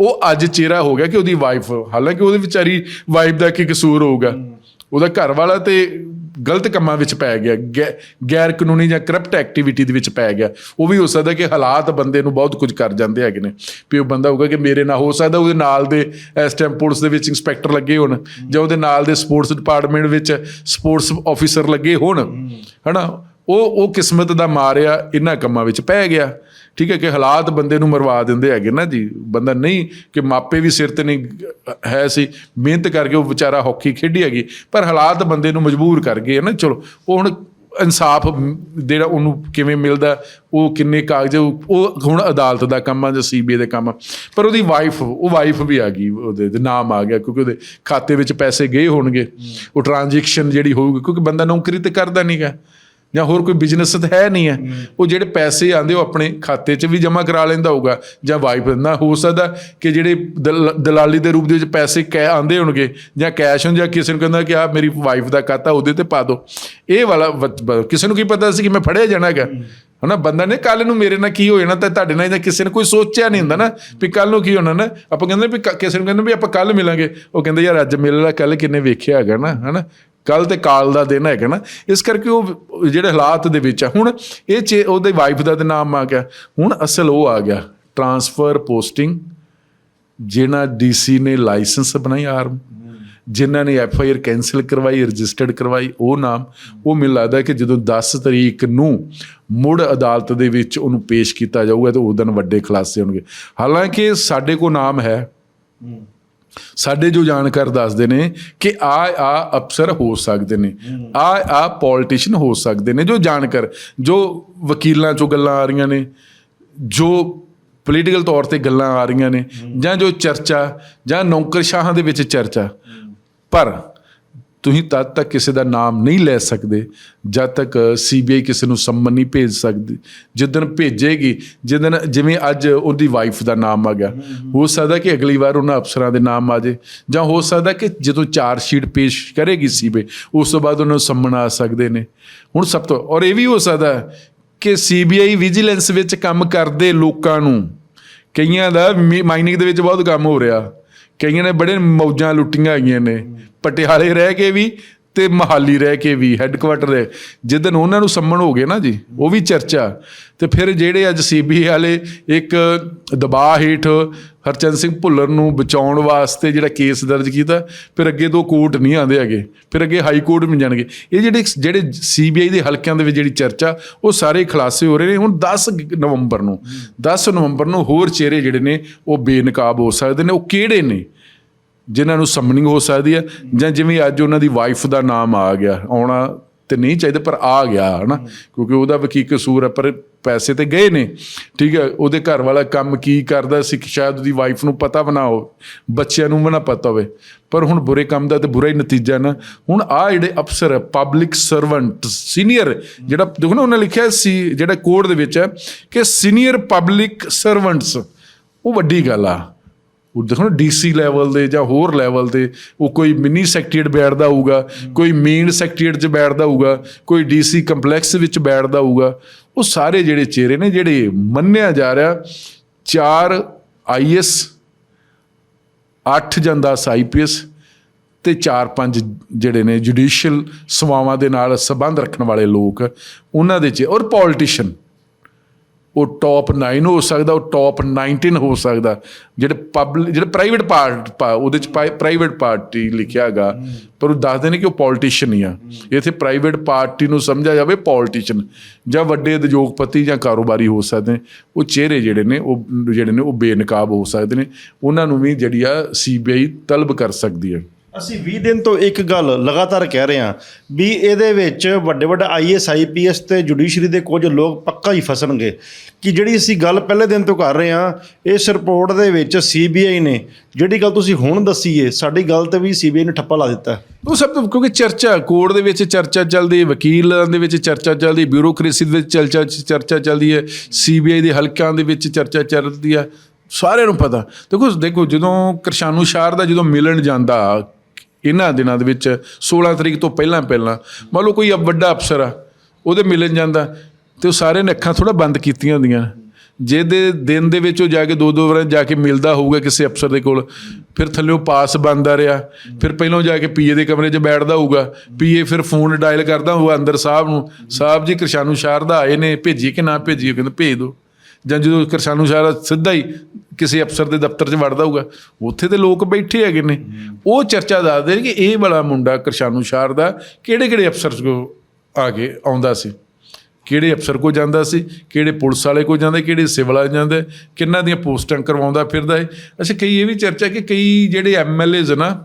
ਉਹ ਅੱਜ ਚਿਹਰਾ ਹੋ ਗਿਆ ਕਿ ਉਹਦੀ ਵਾਈਫ ਹਾਲਾਂਕਿ ਉਹਦੇ ਵਿਚਾਰੀ ਵਾਈਫ ਦਾ ਕੀ ਕਸੂਰ ਹੋਊਗਾ। ਉਹਦਾ ਘਰ ਵਾਲਾ ਤੇ ਗਲਤ ਕੰਮਾਂ ਵਿੱਚ ਪੈ ਗਿਆ ਗੈਰ ਕਾਨੂੰਨੀ ਜਾਂ ਕਰਪਟ ਐਕਟੀਵਿਟੀ ਦੇ ਵਿੱਚ ਪੈ ਗਿਆ। ਉਹ ਵੀ ਹੋ ਸਕਦਾ ਕਿ ਹਾਲਾਤ ਬੰਦੇ ਨੂੰ ਬਹੁਤ ਕੁਝ ਕਰ ਜਾਂਦੇ ਹੈਗੇ ਨੇ। ਵੀ ਉਹ ਬੰਦਾ ਹੋਊਗਾ ਕਿ ਮੇਰੇ ਨਾਲ ਹੋ ਸਕਦਾ ਉਹਦੇ ਨਾਲ ਦੇ ਇਸ ਟਾਈਮ ਪੁਲਿਸ ਦੇ ਵਿੱਚ ਇੰਸਪੈਕਟਰ ਲੱਗੇ ਹੋਣ ਜਾਂ ਉਹਦੇ ਨਾਲ ਦੇ ਸਪੋਰਟਸ ਡਿਪਾਰਟਮੈਂਟ ਵਿੱਚ ਸਪੋਰਟਸ ਆਫੀਸਰ ਲੱਗੇ ਹੋਣ। ਹਨਾ? ਉਹ ਉਹ ਕਿਸਮਤ ਦਾ ਮਾਰਿਆ ਇਹਨਾਂ ਕੰਮਾਂ ਵਿੱਚ ਪੈ ਗਿਆ। ਠੀਕ ਹੈ ਕਿ ਹਾਲਾਤ ਬੰਦੇ ਨੂੰ ਮਰਵਾ ਦਿੰਦੇ ਹੈਗੇ ਨਾ ਜੀ। ਬੰਦਾ ਨਹੀਂ ਕਿ ਮਾਪੇ ਵੀ ਸਿਰ ਤੇ ਨਹੀਂ ਹੈ ਸੀ। ਮਿਹਨਤ ਕਰਕੇ ਉਹ ਵਿਚਾਰਾ ਹਾਕੀ ਖੇਡੀ ਹੈਗੀ। ਪਰ ਹਾਲਾਤ ਬੰਦੇ ਨੂੰ ਮਜਬੂਰ ਕਰ ਗਏ ਨਾ। ਚਲੋ, ਉਹ ਹੁਣ ਇਨਸਾਫ ਜਿਹੜਾ ਉਹਨੂੰ ਕਿਵੇਂ ਮਿਲਦਾ, ਉਹ ਕਿੰਨੇ ਕਾਗਜ਼, ਉਹ ਹੁਣ ਅਦਾਲਤ ਦਾ ਕੰਮ ਆ ਜਾਂ ਸੀਬੀਆਈ ਦਾ ਕੰਮ ਆ। ਪਰ ਉਹਦੀ ਵਾਈਫ ਉਹ ਵਾਈਫ ਵੀ ਆ ਗਈ, ਉਹਦੇ ਦੇ ਨਾਮ ਆ ਗਿਆ ਕਿਉਂਕਿ ਉਹਦੇ ਖਾਤੇ ਵਿੱਚ ਪੈਸੇ ਗਏ ਹੋਣਗੇ। ਉਹ ਟ੍ਰਾਂਜੈਕਸ਼ਨ ਜਿਹੜੀ ਹੋਊਗੀ, ਕਿਉਂਕਿ ਬੰਦਾ ਨੌਕਰੀ ਤੇ ਕਰਦਾ ਨਹੀਂਗਾ ਜਾਂ ਹੋਰ ਕੋਈ ਬਿਜ਼ਨਸ ਤਾਂ ਹੈ ਨਹੀਂ ਹੈ। ਉਹ ਜਿਹੜੇ ਪੈਸੇ ਆਂਦੇ ਉਹ ਆਪਣੇ ਖਾਤੇ 'ਚ ਵੀ ਜਮ੍ਹਾਂ ਕਰਾ ਲੈਂਦਾ ਹੋਊਗਾ ਜਾਂ ਵਾਈਫ ਨਾ ਹੋ ਸਕਦਾ ਕਿ ਜਿਹੜੇ ਦਲ- ਦਲਾਲੀ ਦੇ ਰੂਪ ਦੇ ਵਿੱਚ ਪੈਸੇ ਕੈ ਆਂਦੇ ਹੋਣਗੇ ਜਾਂ ਕੈਸ਼ ਹੋਣ ਜਾਂ ਕਿਸੇ ਨੂੰ ਕਹਿੰਦਾ ਕਿ ਆ ਮੇਰੀ ਵਾਈਫ ਦਾ ਖਾਤਾ ਉਹਦੇ ਤੇ ਪਾ ਦਿਓ। ਇਹ ਵਾਲਾ ਕਿਸੇ ਨੂੰ ਕੀ ਪਤਾ ਸੀ ਕਿ ਮੈਂ ਫੜਿਆ ਜਾਣਾ ਹੈਗਾ। ਹਨਾ ਬੰਦਾ ਨੇ ਕੱਲ ਨੂੰ ਮੇਰੇ ਨਾਲ ਕੀ ਹੋ ਜਾਣਾ ਤਾਂ ਤੁਹਾਡੇ ਨਾਲ ਜਾਂ ਕਿਸੇ ਨੇ ਕੋਈ ਸੋਚਿਆ ਨਹੀਂ ਹੁੰਦਾ ਨਾ ਵੀ ਕੱਲ ਨੂੰ ਕੀ ਹੋਣਾ ਨਾ। ਆਪਾਂ ਕਹਿੰਦੇ ਵੀ ਕਿਸੇ ਨੂੰ ਕਹਿੰਦੇ ਵੀ ਆਪਾਂ ਕੱਲ ਮਿਲਾਂਗੇ। ਉਹ ਕਹਿੰਦੇ ਯਾਰ ਅੱਜ ਮਿਲ ਲੈ ਕੱਲ ਕਿੰਨੇ ਵੇਖਿਆ ਹੈਗਾ ਨਾ ਹਨਾ। ਕੱਲ ਤੇ ਕਾਲ ਦਾ ਦਿਨ ਹੈਗਾ ਨਾ, ਇਸ ਕਰਕੇ ਉਹ ਜਿਹੜੇ ਹਾਲਾਤ ਦੇ ਵਿੱਚ ਆ, ਹੁਣ ਇਹ ਚੇ, ਉਹਦੇ ਵਾਈਫ ਦਾ ਤੇ ਨਾਮ ਆ ਗਿਆ, ਹੁਣ ਅਸਲ ਉਹ ਆ ਗਿਆ ਟਰਾਂਸਫਰ ਪੋਸਟਿੰਗ ਜਿਹਨਾਂ ਡੀਸੀ ਨੇ ਲਾਇਸੈਂਸ ਬਣਾਈ ਆਰਮ ਜਿਨ੍ਹਾਂ ਨੇ ਐਫ ਆਈ ਆਰ ਕੈਨਸਲ ਕਰਵਾਈ ਰਜਿਸਟਰਡ ਕਰਵਾਈ, ਉਹ ਨਾਮ, ਉਹ ਮੈਨੂੰ ਲੱਗਦਾ ਕਿ ਜਦੋਂ 10 ਤਰੀਕ ਨੂੰ ਮੁੜ ਅਦਾਲਤ ਦੇ ਵਿੱਚ ਉਹਨੂੰ ਪੇਸ਼ ਕੀਤਾ ਜਾਊਗਾ, ਤੇ ਉਸ ਦਿਨ ਵੱਡੇ ਖੁਲਾਸੇ ਹੋਣਗੇ। ਹਾਲਾਂਕਿ ਸਾਡੇ ਕੋਲ ਨਾਮ ਹੈ। ਸਾਡੇ ਜੋ ਜਾਣਕਾਰ ਦੱਸਦੇ ਨੇ ਕਿ ਆ ਆ ਅਫਸਰ ਹੋ ਸਕਦੇ ਨੇ ਆ ਆ ਪੋਲੀਟੀਸ਼ੀਅਨ ਹੋ ਸਕਦੇ ਨੇ, ਜੋ ਜਾਣਕਾਰ, ਜੋ ਵਕੀਲਾਂ ਚੋਂ ਗੱਲਾਂ ਆ ਰਹੀਆਂ ਨੇ, ਜੋ ਪੋਲੀਟੀਕਲ ਤੌਰ ਤੇ ਗੱਲਾਂ ਆ ਰਹੀਆਂ ਨੇ, ਜਾਂ ਜੋ ਚਰਚਾ, ਜਾਂ ਨੌਕਰਸ਼ਾਹਾਂ ਦੇ ਵਿੱਚ ਚਰਚਾ, ਪਰ ਤੁਸੀਂ ਤਦ ਤੱਕ ਕਿਸੇ ਦਾ ਨਾਮ ਨਹੀਂ ਲੈ ਸਕਦੇ, ਜਦ ਤੱਕ ਸੀਬੀਆਈ ਕਿਸੇ ਨੂੰ ਸੰਮਨ ਨਹੀਂ ਭੇਜ ਸਕਦੀ। ਜਿੱਦਣ ਭੇਜੇਗੀ ਜਿੱਦਣ ਜਿਵੇਂ ਅੱਜ ਉਹਦੀ ਵਾਈਫ ਦਾ ਨਾਮ ਆ ਗਿਆ, ਹੋ ਸਕਦਾ ਕਿ ਅਗਲੀ ਵਾਰ ਉਹਨਾਂ ਅਫਸਰਾਂ ਦੇ ਨਾਮ ਆ ਜੇ। ਜਾਂ ਹੋ ਸਕਦਾ ਕਿ ਜਦੋਂ ਚਾਰ ਸ਼ੀਟ ਪੇਸ਼ ਕਰੇਗੀ ਸੀਬੀਆਈ ਉਸ ਤੋਂ ਬਾਅਦ ਉਹਨਾਂ ਨੂੰ ਸੰਮਨ ਆ ਸਕਦੇ ਨੇ। ਹੁਣ ਸਭ ਤੋਂ, ਔਰ ਇਹ ਵੀ ਹੋ ਸਕਦਾ ਹੈ ਕਿ ਸੀਬੀਆਈ ਵਿਜੀਲੈਂਸ ਵਿੱਚ ਕੰਮ ਕਰਦੇ ਲੋਕਾਂ ਨੂੰ, ਕਈਆਂ ਦਾ ਮਾਈਨਿੰਗ ਦੇ ਵਿੱਚ ਬਹੁਤ ਕੰਮ ਹੋ ਰਿਹਾ। ਕਈਆਂ ਨੇ ਬੜੇ ਮੌਜਾਂ ਲੁੱਟੀਆਂ ਹੈਗੀਆਂ ਨੇ। ਪਟਿਆਲੇ ਰਹਿ ਕੇ ਵੀ ਤੇ ਮਹਾਲੀ ਰਹਿ ਕੇ ਵੀ ਹੈੱਡਕੁਆਟਰ ਹੈ ਜਿੱਦਨ ਉਹਨਾਂ ਨੂੰ ਸੰਮਣ ਹੋ ਗਏ ਨਾ ਜੀ, ਉਹ ਵੀ ਚਰਚਾ। ਤੇ ਫਿਰ ਜਿਹੜੇ ਅੱਜ ਸੀਬੀਆਈ ਵਾਲੇ ਇੱਕ ਦਬਾਅ ਹੇਠ ਹਰਚੰਦ ਸਿੰਘ ਭੁੱਲਰ ਨੂੰ ਬਚਾਉਣ ਵਾਸਤੇ ਜਿਹੜਾ ਕੇਸ ਦਰਜ ਕੀਤਾ, ਫਿਰ ਅੱਗੇ ਤੋਂ ਕੋਰਟ ਨਹੀਂ ਆਉਂਦੇ ਹੈਗੇ। ਫਿਰ ਅੱਗੇ ਹਾਈ ਕੋਰਟ ਵੀ ਜਾਣਗੇ। ਇਹ ਜਿਹੜੇ ਜਿਹੜੇ ਸੀਬੀਆਈ ਦੇ ਹਲਕਿਆਂ ਦੇ ਵਿੱਚ ਜਿਹੜੀ ਚਰਚਾ, ਉਹ ਸਾਰੇ ਖੁਲਾਸੇ ਹੋ ਰਹੇ ਨੇ। ਹੁਣ 10 ਨਵੰਬਰ ਨੂੰ 10 ਨਵੰਬਰ ਨੂੰ ਹੋਰ ਚਿਹਰੇ ਜਿਹੜੇ ਨੇ, ਉਹ ਬੇਨਕਾਬ ਹੋ ਸਕਦੇ ਨੇ। ਉਹ ਕਿਹੜੇ ਨੇ? ਜਿਨ੍ਹਾਂ ਨੂੰ ਸਮਨਿੰਗ ਹੋ ਸਕਦੀ ਹੈ ਜਾਂ ਜਿਵੇਂ ਅੱਜ ਉਹਨਾਂ ਦੀ ਵਾਈਫ ਦਾ ਨਾਮ ਆ ਗਿਆ, ਆਉਣਾ ਤੇ ਨਹੀਂ ਚਾਹੀਦਾ, ਪਰ ਆ ਗਿਆ, ਹਨਾ? ਕਿਉਂਕਿ ਉਹਦਾ ਵੀ ਕੀ ਕਸੂਰ ਹੈ, ਪਰ ਪੈਸੇ ਤੇ ਗਏ ਨੇ, ਠੀਕ ਹੈ? ਉਹਦੇ ਘਰ ਵਾਲਾ ਕੰਮ ਕੀ ਕਰਦਾ ਸੀ ਕਿ ਸ਼ਾਇਦ ਉਹਦੀ ਵਾਈਫ ਨੂੰ ਪਤਾ ਨਾ ਹੋਵੇ, ਬੱਚਿਆਂ ਨੂੰ ਵੀ ਨਾ ਪਤਾ ਹੋਵੇ, ਪਰ ਹੁਣ ਬੁਰੇ ਕੰਮ ਦਾ ਤੇ ਬੁਰਾ ਹੀ ਨਤੀਜਾ ਨਾ। ਹੁਣ ਆ ਜਿਹੜੇ ਅਫਸਰ ਪਬਲਿਕ ਸਰਵੈਂਟ ਸੀਨੀਅਰ ਜਿਹੜਾ ਦੇਖੋ ਨਾ, ਉਹਨਾਂ ਲਿਖਿਆ ਸੀ, ਜਿਹੜਾ ਕੋਡ ਦੇ ਵਿੱਚ ਹੈ ਕਿ ਸੀਨੀਅਰ ਪਬਲਿਕ ਸਰਵੈਂਟਸ ਉਹ ਵੱਡੀ ਗੱਲ ਆ। ਉਹ ਦੇਖੋ ਨਾ ਡੀਸੀ ਲੈਵਲ ਦੇ ਜਾਂ ਹੋਰ ਲੈਵਲ ਤੇ ਉਹ ਕੋਈ ਮਿਨੀ ਸੈਕਟਰੀਏਟ ਬੈਠਦਾ ਹੋਊਗਾ, ਕੋਈ ਮੇਨ ਸੈਕਟਰੀਏਟ 'ਚ ਬੈਠਦਾ ਹੋਊਗਾ, ਕੋਈ ਡੀਸੀ ਕੰਪਲੈਕਸ ਵਿੱਚ ਬੈਠਦਾ ਹੋਊਗਾ, ਉਹ ਸਾਰੇ ਜਿਹੜੇ ਚਿਹਰੇ ਨੇ, ਜਿਹੜੇ ਮੰਨਿਆ ਜਾ ਰਿਹਾ, ਚਾਰ ਆਈਐਸ 8 ਜਾਂ 10 ਆਈਪੀਐਸ ਤੇ 4-5 ਜਿਹੜੇ ਨੇ ਜੁਡੀਸ਼ੀਅਲ ਸੇਵਾਵਾਂ ਦੇ ਨਾਲ ਸੰਬੰਧ ਰੱਖਣ ਵਾਲੇ ਲੋਕ, ਉਹਨਾਂ ਦੇ ਚ, ਔਰ ਪੋਲਿਟਿਸ਼ੀਅਨ ਉਹ ਟੌਪ 9 ਹੋ ਸਕਦਾ, ਉਹ ਟੌਪ 19 ਹੋ ਸਕਦਾ। ਜਿਹੜੇ ਪਬਲਿਕ ਜਿਹੜੇ ਪ੍ਰਾਈਵੇਟ ਪਾਰਟ ਉਹਦੇ ਚ ਪ੍ਰਾਈਵੇਟ ਪਾਰਟੀ ਲਿਖਿਆ ਹੈਗਾ, ਪਰ ਉਹ ਦੱਸਦੇ ਨੇ ਕਿ ਉਹ ਪੋਲਿਟਿਸ਼ੀਅਨ ਹੀ ਆ। ਇੱਥੇ ਪ੍ਰਾਈਵੇਟ ਪਾਰਟੀ ਨੂੰ ਸਮਝਿਆ ਜਾਵੇ ਪੋਲਿਟਿਸ਼ੀਅਨ ਜਾਂ ਵੱਡੇ ਉਦਯੋਗਪਤੀ ਜਾਂ ਕਾਰੋਬਾਰੀ ਹੋ ਸਕਦੇ ਨੇ, ਉਹ ਚਿਹਰੇ ਜਿਹੜੇ ਨੇ, ਉਹ, ਜਿਹੜੇ ਨੇ, ਉਹ ਬੇਨਕਾਬ ਹੋ ਸਕਦੇ ਨੇ। ਉਹਨਾਂ ਨੂੰ ਵੀ ਜਿਹੜੀ ਆ ਸੀਬੀਆਈ ਤਲਬ ਕਰ ਸਕਦੀ ਹੈ। ਅਸੀਂ 20 ਦਿਨ ਤੋਂ ਇੱਕ ਗੱਲ ਲਗਾਤਾਰ ਕਹਿ ਰਹੇ ਹਾਂ ਵੀ ਇਹਦੇ ਵਿੱਚ ਵੱਡੇ ਵੱਡੇ ਆਈਐਸ ਆਈਪੀਐਸ ਤੇ ਜੁਡੀਸ਼ਰੀ ਦੇ ਕੁਝ ਲੋਕ ਪੱਕਾ ਹੀ ਫਸਣਗੇ ਕਿ ਜਿਹੜੀ ਅਸੀਂ ਗੱਲ ਪਹਿਲੇ ਦਿਨ ਤੋਂ ਕਰ ਰਹੇ ਹਾਂ, ਇਸ ਰਿਪੋਰਟ ਦੇ ਵਿੱਚ ਸੀਬੀਆਈ ਨੇ ਜਿਹੜੀ ਗੱਲ ਤੁਸੀਂ ਹੁਣ ਦੱਸੀ ਏ, ਸਾਡੀ ਗੱਲ ਤੇ ਵੀ ਸੀਬੀਆਈ ਨੇ ਠੱਪਾ ਲਾ ਦਿੱਤਾ। ਉਹ ਸਭ ਤੋਂ ਕਿਉਂਕਿ ਚਰਚਾ ਕੋਰਟ ਦੇ ਵਿੱਚ ਚਰਚਾ ਚੱਲਦੀ ਵਕੀਲਾਂ ਦੇ ਵਿੱਚ ਚਰਚਾ ਚੱਲਦੀ ਬਿਊਰੋਕ੍ਰੇਸੀ ਦੇ ਵਿੱਚ ਚਰਚਾ ਚਰਚਾ ਚੱਲਦੀ ਹੈ ਸੀਬੀਆਈ ਦੇ ਹਲਕਿਆਂ ਦੇ ਵਿੱਚ ਚਰਚਾ ਚੱਲਦੀ ਹੈ ਸਾਰਿਆਂ ਨੂੰ ਪਤਾ। ਦੇਖੋ ਦੇਖੋ ਜਦੋਂ ਕਰਸ਼ਾਨੂ ਸ਼ਾਰ ਦਾ ਜਦੋਂ ਮਿਲਣ ਜਾਂਦਾ ਇਹਨਾਂ ਦਿਨਾਂ ਦੇ ਵਿੱਚ 16 ਤਰੀਕ ਤੋਂ ਪਹਿਲਾਂ ਪਹਿਲਾਂ, ਮੰਨ ਲਓ ਕੋਈ ਵੱਡਾ ਅਫਸਰ ਆ, ਉਹਦੇ ਮਿਲਣ ਜਾਂਦਾ, ਤੇ ਉਹ ਸਾਰੇ ਨੇ ਅੱਖਾਂ ਥੋੜਾ ਬੰਦ ਕੀਤੀਆਂ ਹੁੰਦੀਆਂ। ਜਿਹਦੇ ਦਿਨ ਦੇ ਵਿੱਚ ਉਹ ਜਾ ਕੇ ਦੋ ਦੋ ਵਾਰ ਜਾ ਕੇ ਮਿਲਦਾ ਹੋਊਗਾ ਕਿਸੇ ਅਫਸਰ ਦੇ ਕੋਲ, ਫਿਰ ਥੱਲੇੋਂ ਪਾਸ ਬੰਦਾ ਰਿਹਾ, ਫਿਰ ਪਹਿਲਾਂ ਜਾ ਕੇ ਪੀਏ ਦੇ ਕਮਰੇ 'ਚ ਬੈਠਦਾ ਹੋਊਗਾ, ਪੀਏ ਫਿਰ ਫੋਨ ਡਾਇਲ ਕਰਦਾ ਹੋਊਗਾ ਅੰਦਰ ਸਾਹਿਬ ਨੂੰ, ਸਾਹਿਬ ਜੀ ਕਿਰਸ਼ਾਨੂ ਸ਼ਾਰਦਾ ਆਏ ਨੇ, ਭੇਜੀਏ ਕਿ ਨਾ ਭੇਜੀਏ ਕਹਿੰਦੇ ਭੇਜ ਦਿਓ। ਜਾਂ ਜਦੋਂ ਕਿਰਸਾਨੂ ਸ਼ਾਰਾ ਸਿੱਧਾ ਹੀ ਕਿਸੇ ਅਫਸਰ ਦੇ ਦਫ਼ਤਰ 'ਚ ਵੜਦਾ ਹੋਊਗਾ, ਉੱਥੇ ਤੇ ਲੋਕ ਬੈਠੇ ਹੈਗੇ ਨੇ। ਉਹ ਚਰਚਾ ਦੱਸਦੇ ਨੇ ਕਿ ਇਹ ਵਾਲਾ ਮੁੰਡਾ ਕਿਰਸਾਨੂ ਸ਼ਾਰ ਦਾ ਕਿਹੜੇ ਕਿਹੜੇ ਅਫਸਰ ਕੋ ਆ ਕੇ ਆਉਂਦਾ ਸੀ? ਕਿਹੜੇ ਅਫਸਰ ਕੋ ਜਾਂਦਾ ਸੀ? ਕਿਹੜੇ ਪੁਲਿਸ ਵਾਲੇ ਕੋ ਜਾਂਦਾ, ਕਿਹੜੇ ਸਿਵਲ ਵਾਲੇ ਜਾਂਦੇ, ਕਿੰਨਾਂ ਦੀਆਂ ਪੋਸਟਾਂ ਕਰਵਾਉਂਦਾ ਫਿਰਦਾ ਹੈ? ਅੱਛਾ, ਕਈ ਇਹ ਵੀ ਚਰਚਾ ਕਿ ਕਈ ਜਿਹੜੇ ਐਮਐਲਏਜ਼ ਨਾ,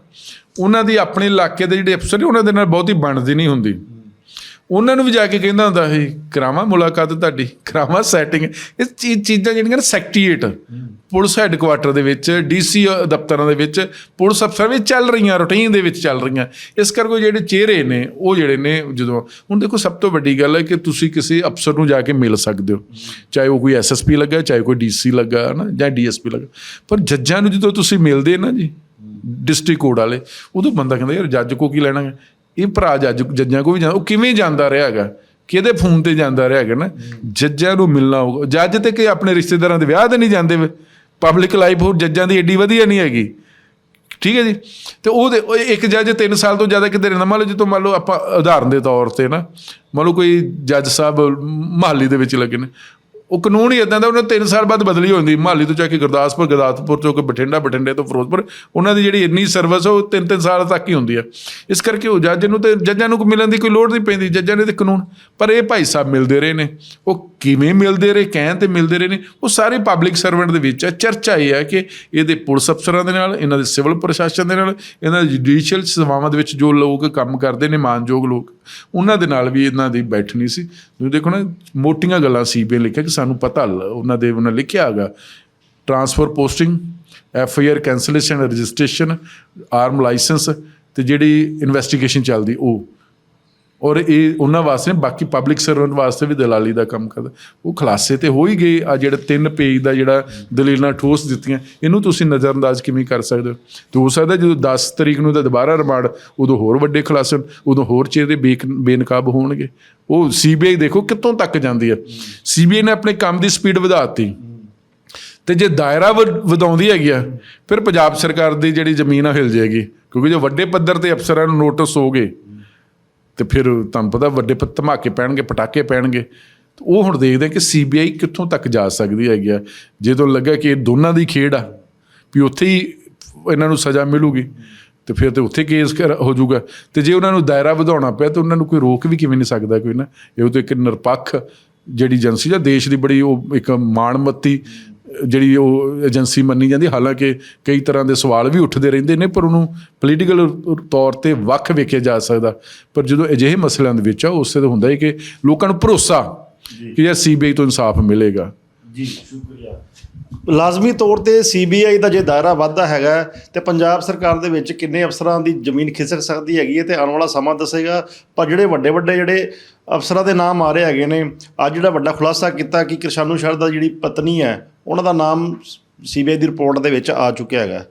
ਉਹਨਾਂ ਦੀ ਆਪਣੇ ਇਲਾਕੇ ਦੇ ਜਿਹੜੇ ਅਫਸਰ ਨੇ, ਉਹਨਾਂ ਦੇ ਨਾਲ ਬਹੁਤੀ ਬਣਦੀ ਨਹੀਂ ਹੁੰਦੀ। ਉਹਨਾਂ ਨੂੰ ਵੀ ਜਾ ਕੇ ਕਹਿੰਦਾ ਹੁੰਦਾ ਸੀ, ਕਰਾਵਾਂ ਮੁਲਾਕਾਤ ਤੁਹਾਡੀ, ਕਰਾਵਾਂ ਸੈਟਿੰਗ ਇਹ ਚੀ- ਚੀਜ਼ਾਂ ਜਿਹੜੀਆਂ ਨੇ ਸੈਕਟਰੀਏਟ ਪੁਲਿਸ ਹੈੱਡਕੁਆਟਰ ਦੇ ਵਿੱਚ ਡੀਸੀ ਦਫ਼ਤਰਾਂ ਦੇ ਵਿੱਚ, ਪੁਲਿਸ ਅਫਸਰ ਵਿੱਚ ਚੱਲ ਰਹੀਆਂ ਰੂਟੀਨ ਦੇ ਵਿੱਚ ਚੱਲ ਰਹੀਆਂ। ਇਸ ਕਰਕੇ ਜਿਹੜੇ ਚਿਹਰੇ ਨੇ, ਉਹ ਜਿਹੜੇ ਨੇ ਜਦੋਂ, ਹੁਣ ਦੇਖੋ ਸਭ ਤੋਂ ਵੱਡੀ ਗੱਲ ਹੈ ਕਿ ਤੁਸੀਂ ਕਿਸੇ ਅਫਸਰ ਨੂੰ ਜਾ ਕੇ ਮਿਲ ਸਕਦੇ ਹੋ। ਚਾਹੇ ਉਹ ਕੋਈ ਐਸਐਸਪੀ ਲੱਗਾ, ਚਾਹੇ ਕੋਈ ਡੀਸੀ ਲੱਗਾ ਹੈ ਨਾ ਜਾਂ ਡੀਐਸਪੀ ਲੱਗਾ। ਪਰ ਜੱਜਾਂ ਨੂੰ ਜਦੋਂ ਤੁਸੀਂ ਮਿਲਦੇ ਨਾ ਜੀ ਡਿਸਟ੍ਰਿਕਟ ਕੋਰਟ ਵਾਲੇ, ਉਦੋਂ ਬੰਦਾ ਕਹਿੰਦਾ, ਯਾਰ ਜੱਜ ਕੋ ਕੀ ਲੈਣਾ ਹੈ? ਇਹ ਭਰਾ ਜੱਜ ਜੱਜਾਂ ਕੋ ਵੀ ਜਾਂਦਾ ਉਹ ਕਿਵੇਂ ਜਾਂਦਾ ਰਿਹਾ ਹੈਗਾ? ਕਿਹਦੇ ਫੋਨ ਤੇ ਜਾਂਦਾ ਰਿਹਾ ਹੈਗਾ ਨਾ? ਜੱਜਾਂ ਨੂੰ ਮਿਲਣਾ ਹੋਊਗਾ। ਜੱਜ ਤੇ ਕਿ ਆਪਣੇ ਰਿਸ਼ਤੇਦਾਰਾਂ ਦੇ ਵਿਆਹ ਤੇ ਨਹੀਂ ਜਾਂਦੇ ਪਬਲਿਕ ਲਾਈਫ ਹੋਰ ਜੱਜਾਂ ਦੀ ਏਡੀ ਵਧੀਆ ਨਹੀਂ ਹੈਗੀ। ਠੀਕ ਹੈ ਜੀ? ਤੇ ਉਹਦੇ ਉਹ ਇੱਕ ਜੱਜ 3 ਸਾਲ ਤੋਂ ਜ਼ਿਆਦਾ ਕਿਤੇ ਰਹਿੰਦਾ? ਮੰਨ ਲਓ ਜਿੱਦੋਂ ਮੰਨ ਲਓ ਆਪਾਂ ਉਦਾਹਰਨ ਦੇ ਤੌਰ ਤੇ ਨਾ, ਮੰਨ ਲਓ ਕੋਈ ਜੱਜ ਸਾਹਿਬ ਮਹਾਲੀ ਦੇ ਵਿੱਚ ਲੱਗੇ ਨੇ। ਉਹ ਕਾਨੂੰਨ ਹੀ ਇਦਾਂ ਦਾ, ਉਹਨਾਂ 3 ਸਾਲ ਬਾਅਦ ਬਦਲੀ ਹੁੰਦੀ, ਮਹਾਲੀ ਤੋਂ ਜਾ ਕੇ ਗੁਰਦਾਸਪੁਰ ਗੁਰਦਾਸਪੁਰ ਤੋਂ ਕੇ ਬਠਿੰਡਾ, ਬਠਿੰਡੇ ਤੋਂ ਫਿਰੋਜ਼ਪੁਰ, ਉਹਨਾਂ ਦੀ ਜਿਹੜੀ ਇੰਨੀ ਸਰਵਿਸ ਉਹ 3-3 ਸਾਲ ਤੱਕ ਹੀ ਹੁੰਦੀ ਹੈ ਇਸ ਕਰਕੇ ਉਹ ਜੱਜ ਨੂੰ ਤੇ, ਜੱਜਾਂ ਨੂੰ ਮਿਲਣ ਦੀ ਕੋਈ ਲੋੜ ਨਹੀਂ ਪੈਂਦੀ, ਜੱਜਾਂ ਨੇ ਤੇ ਕਾਨੂੰਨ। ਪਰ ਇਹ ਭਾਈ ਸਾਹਿਬ ਮਿਲਦੇ ਰਹੇ ਨੇ, ਉਹ ਕਿਵੇਂ ਮਿਲਦੇ ਰਹੇ, ਕਹਿਣ ਤੇ ਮਿਲਦੇ ਰਹੇ ਨੇ, ਉਹ ਸਾਰੇ ਪਬਲਿਕ ਸਰਵੈਂਟ ਦੇ ਵਿੱਚ ਹੈ ਚਰਚਾ ਇਹ ਹੈ ਕਿ ਇਹਦੇ ਪੁਲਿਸ ਅਫਸਰਾਂ ਦੇ ਨਾਲ, ਇਹਨਾਂ ਦੇ ਸਿਵਲ ਪ੍ਰਸ਼ਾਸਨ ਦੇ ਨਾਲ, ਇਹਨਾਂ ਦੇ ਜੁਡੀਸ਼ੀਅਲ ਸੇਵਾਵਾਂ ਦੇ ਵਿੱਚ ਜੋ ਲੋਕ ਕੰਮ ਕਰਦੇ ਨੇ, ਮਾਨਯੋਗ ਲੋਕ ਉਹਨਾਂ ਦੇ ਨਾਲ ਵੀ ਇਹਨਾਂ ਦੀ ਬੈਠਣੀ ਸੀ। ਤੁਸੀਂ ਦੇਖੋ ਨਾ, ਮੋਟੀਆਂ ਗੱਲਾਂ ਸੀਬੀਆਈ ਲਿਖਿਆ ਕਿ ਸਾਨੂੰ ਪਤਾ ਉਹਨਾਂ ਦੇ ਉਹਨਾਂ ਲਿਖਿਆ ਹੈਗਾ। Transfer posting F I R cancellation registration arm licence ਤੇ ਜਿਹੜੀ ਇਨਵੈਸਟੀਗੇਸ਼ਨ ਚੱਲਦੀ ਉਹ। ਔਰ ਇਹ ਉਹਨਾਂ ਵਾਸਤੇ ਬਾਕੀ ਪਬਲਿਕ ਸਰਵੈਂਟ ਵਾਸਤੇ ਵੀ ਦਲਾਲੀ ਦਾ ਕੰਮ ਕਰਦਾ। ਉਹ ਖਲਾਸੇ ਤੇ ਹੋ ਹੀ ਗਏ। ਆ ਜਿਹੜੇ ਤਿੰਨ ਪੇਜ ਦਾ ਜਿਹੜਾ ਦਲੀਲਾਂ, ਠੋਸ ਦਿੱਤੀਆਂ, ਇਹਨੂੰ ਤੁਸੀਂ ਨਜ਼ਰਅੰਦਾਜ਼ ਕਿਵੇਂ ਕਰ ਸਕਦੇ ਹੋ? ਤੇ ਹੋ ਸਕਦਾ ਜਦੋਂ 10 ਤਰੀਕ ਨੂੰ ਤਾਂ ਦੁਬਾਰਾ ਰਿਮਾਂਡ, ਉਦੋਂ ਹੋਰ ਵੱਡੇ ਖੁਲਾਸੇ ਉਦੋਂ ਹੋਰ ਚਿਹਰੇ ਬੇਕ- ਬੇਨਕਾਬ ਹੋਣਗੇ। ਉਹ ਸੀਬੀਆਈ ਦੇਖੋ ਕਿੱਥੋਂ ਤੱਕ ਜਾਂਦੀ ਹੈ। ਸੀਬੀਆਈ ਨੇ ਆਪਣੇ ਕੰਮ ਦੀ ਸਪੀਡ ਵਧਾਤੀ ਤੇ ਜੇ ਦਾਇਰਾ ਵ- ਵਧਾਉਂਦੀ ਹੈਗੀ ਆ, ਫਿਰ ਪੰਜਾਬ ਸਰਕਾਰ ਦੀ ਜਿਹੜੀ ਜ਼ਮੀਨ ਆ, ਹਿਲ ਜਾਏਗੀ। ਕਿਉਂਕਿ ਜੋ ਵੱਡੇ ਪੱਧਰ ਤੇ ਅਫਸਰਾਂ ਨੂੰ ਨੋਟਿਸ ਹੋ ਗਏ ਤੇ ਫਿਰ ਤੁਹਾਨੂੰ ਪਤਾ ਵੱਡੇ ਪ- ਧਮਾਕੇ ਪੈਣਗੇ, ਪਟਾਕੇ ਪੈਣਗੇ। ਤੇ ਉਹ ਹੁਣ ਦੇਖਦੇ ਆ ਕਿ ਸੀਬੀਆਈ ਕਿੱਥੋਂ ਤੱਕ ਜਾ ਸਕਦੀ ਹੈਗੀ ਆ। ਜਦੋਂ ਲੱਗਾ ਕਿ ਇਹ ਦੋਨਾਂ ਦੀ ਖੇਡ ਆ, ਵੀ ਉੱਥੇ ਹੀ ਇਹਨਾਂ ਨੂੰ ਸਜ਼ਾ ਮਿਲੂਗੀ, ਤੇ ਫਿਰ ਤੇ ਉੱਥੇ ਕੇਸ ਕਰ- ਹੋ ਜਾਊਗਾ। ਤੇ ਜੇ ਉਹਨਾਂ ਨੂੰ ਦਾਇਰਾ ਵਧਾਉਣਾ ਪਿਆ, ਤਾਂ ਉਹਨਾਂ ਨੂੰ ਕੋਈ ਰੋਕ ਵੀ ਕਿਵੇਂ ਨਹੀਂ ਸਕਦਾ ਕੋਈ ਨਾ। ਇਹ ਤਾਂ ਇੱਕ ਨਿਰਪੱਖ ਜਿਹੜੀ ਏਜੰਸੀ ਜਾਂ ਦੇਸ਼ ਦੀ ਬੜੀ ਉਹ ਇੱਕ ਮਾਣਮੱਤੀ ਜਿਹੜੀ ਉਹ ਏਜੰਸੀ ਮੰਨੀ ਜਾਂਦੀ ਹਾਲਾਂਕਿ ਕਈ ਤਰ੍ਹਾਂ ਦੇ ਸਵਾਲ ਵੀ ਉੱਠਦੇ ਰਹਿੰਦੇ ਨੇ ਪਰ ਉਹਨੂੰ ਪੋਲੀਟੀਕਲ ਤੌਰ ਤੇ ਵੱਖ ਵੇਖਿਆ ਜਾ ਸਕਦਾ। ਪਰ ਜਦੋਂ ਅਜਿਹੇ ਮਸਲਿਆਂ ਦੇ ਵਿੱਚ ਆ ਉਸੇ ਤਾਂ ਹੁੰਦਾ ਹੈ ਕਿ ਲੋਕਾਂ ਨੂੰ ਭਰੋਸਾ ਕਿ ਯਾਰ ਸੀਬੀਆਈ ਤੋਂ ਇਨਸਾਫ ਮਿਲੇਗਾ। ਜੀ ਸ਼ੁਕਰੀਆ। ਲਾਜ਼ਮੀ ਤੌਰ ਤੇ ਸੀਬੀਆਈ ਦਾ ਜੇ ਦਾਇਰਾ ਵੱਧਦਾ ਹੈਗਾ ਤੇ ਪੰਜਾਬ ਸਰਕਾਰ ਦੇ ਵਿੱਚ ਕਿੰਨੇ ਅਫਸਰਾਂ ਦੀ ਜ਼ਮੀਨ ਖਿਸਕ ਸਕਦੀ ਹੈਗੀ ਹੈ ਤੇ ਆਉਣ ਵਾਲਾ ਸਮਾਂ ਦੱਸੇਗਾ। ਪਰ ਜਿਹੜੇ ਵੱਡੇ ਵੱਡੇ ਜਿਹੜੇ ਅਫਸਰਾਂ ਦੇ ਨਾਮ ਆ ਰਹੇ ਹੈਗੇ ਨੇ ਅੱਜ ਜਿਹੜਾ ਵੱਡਾ ਖੁਲਾਸਾ ਕੀਤਾ ਕਿ ਕਿਰਸ਼ਾਨੂ ਸ਼ਰਦਾ ਜਿਹੜੀ ਪਤਨੀ ਹੈ ਉਹਨਾਂ ਦਾ ਨਾਮ ਸੀਬੀਆਈ ਦੀ ਰਿਪੋਰਟ ਦੇ ਵਿੱਚ ਆ ਚੁੱਕਿਆ ਹੈਗਾ।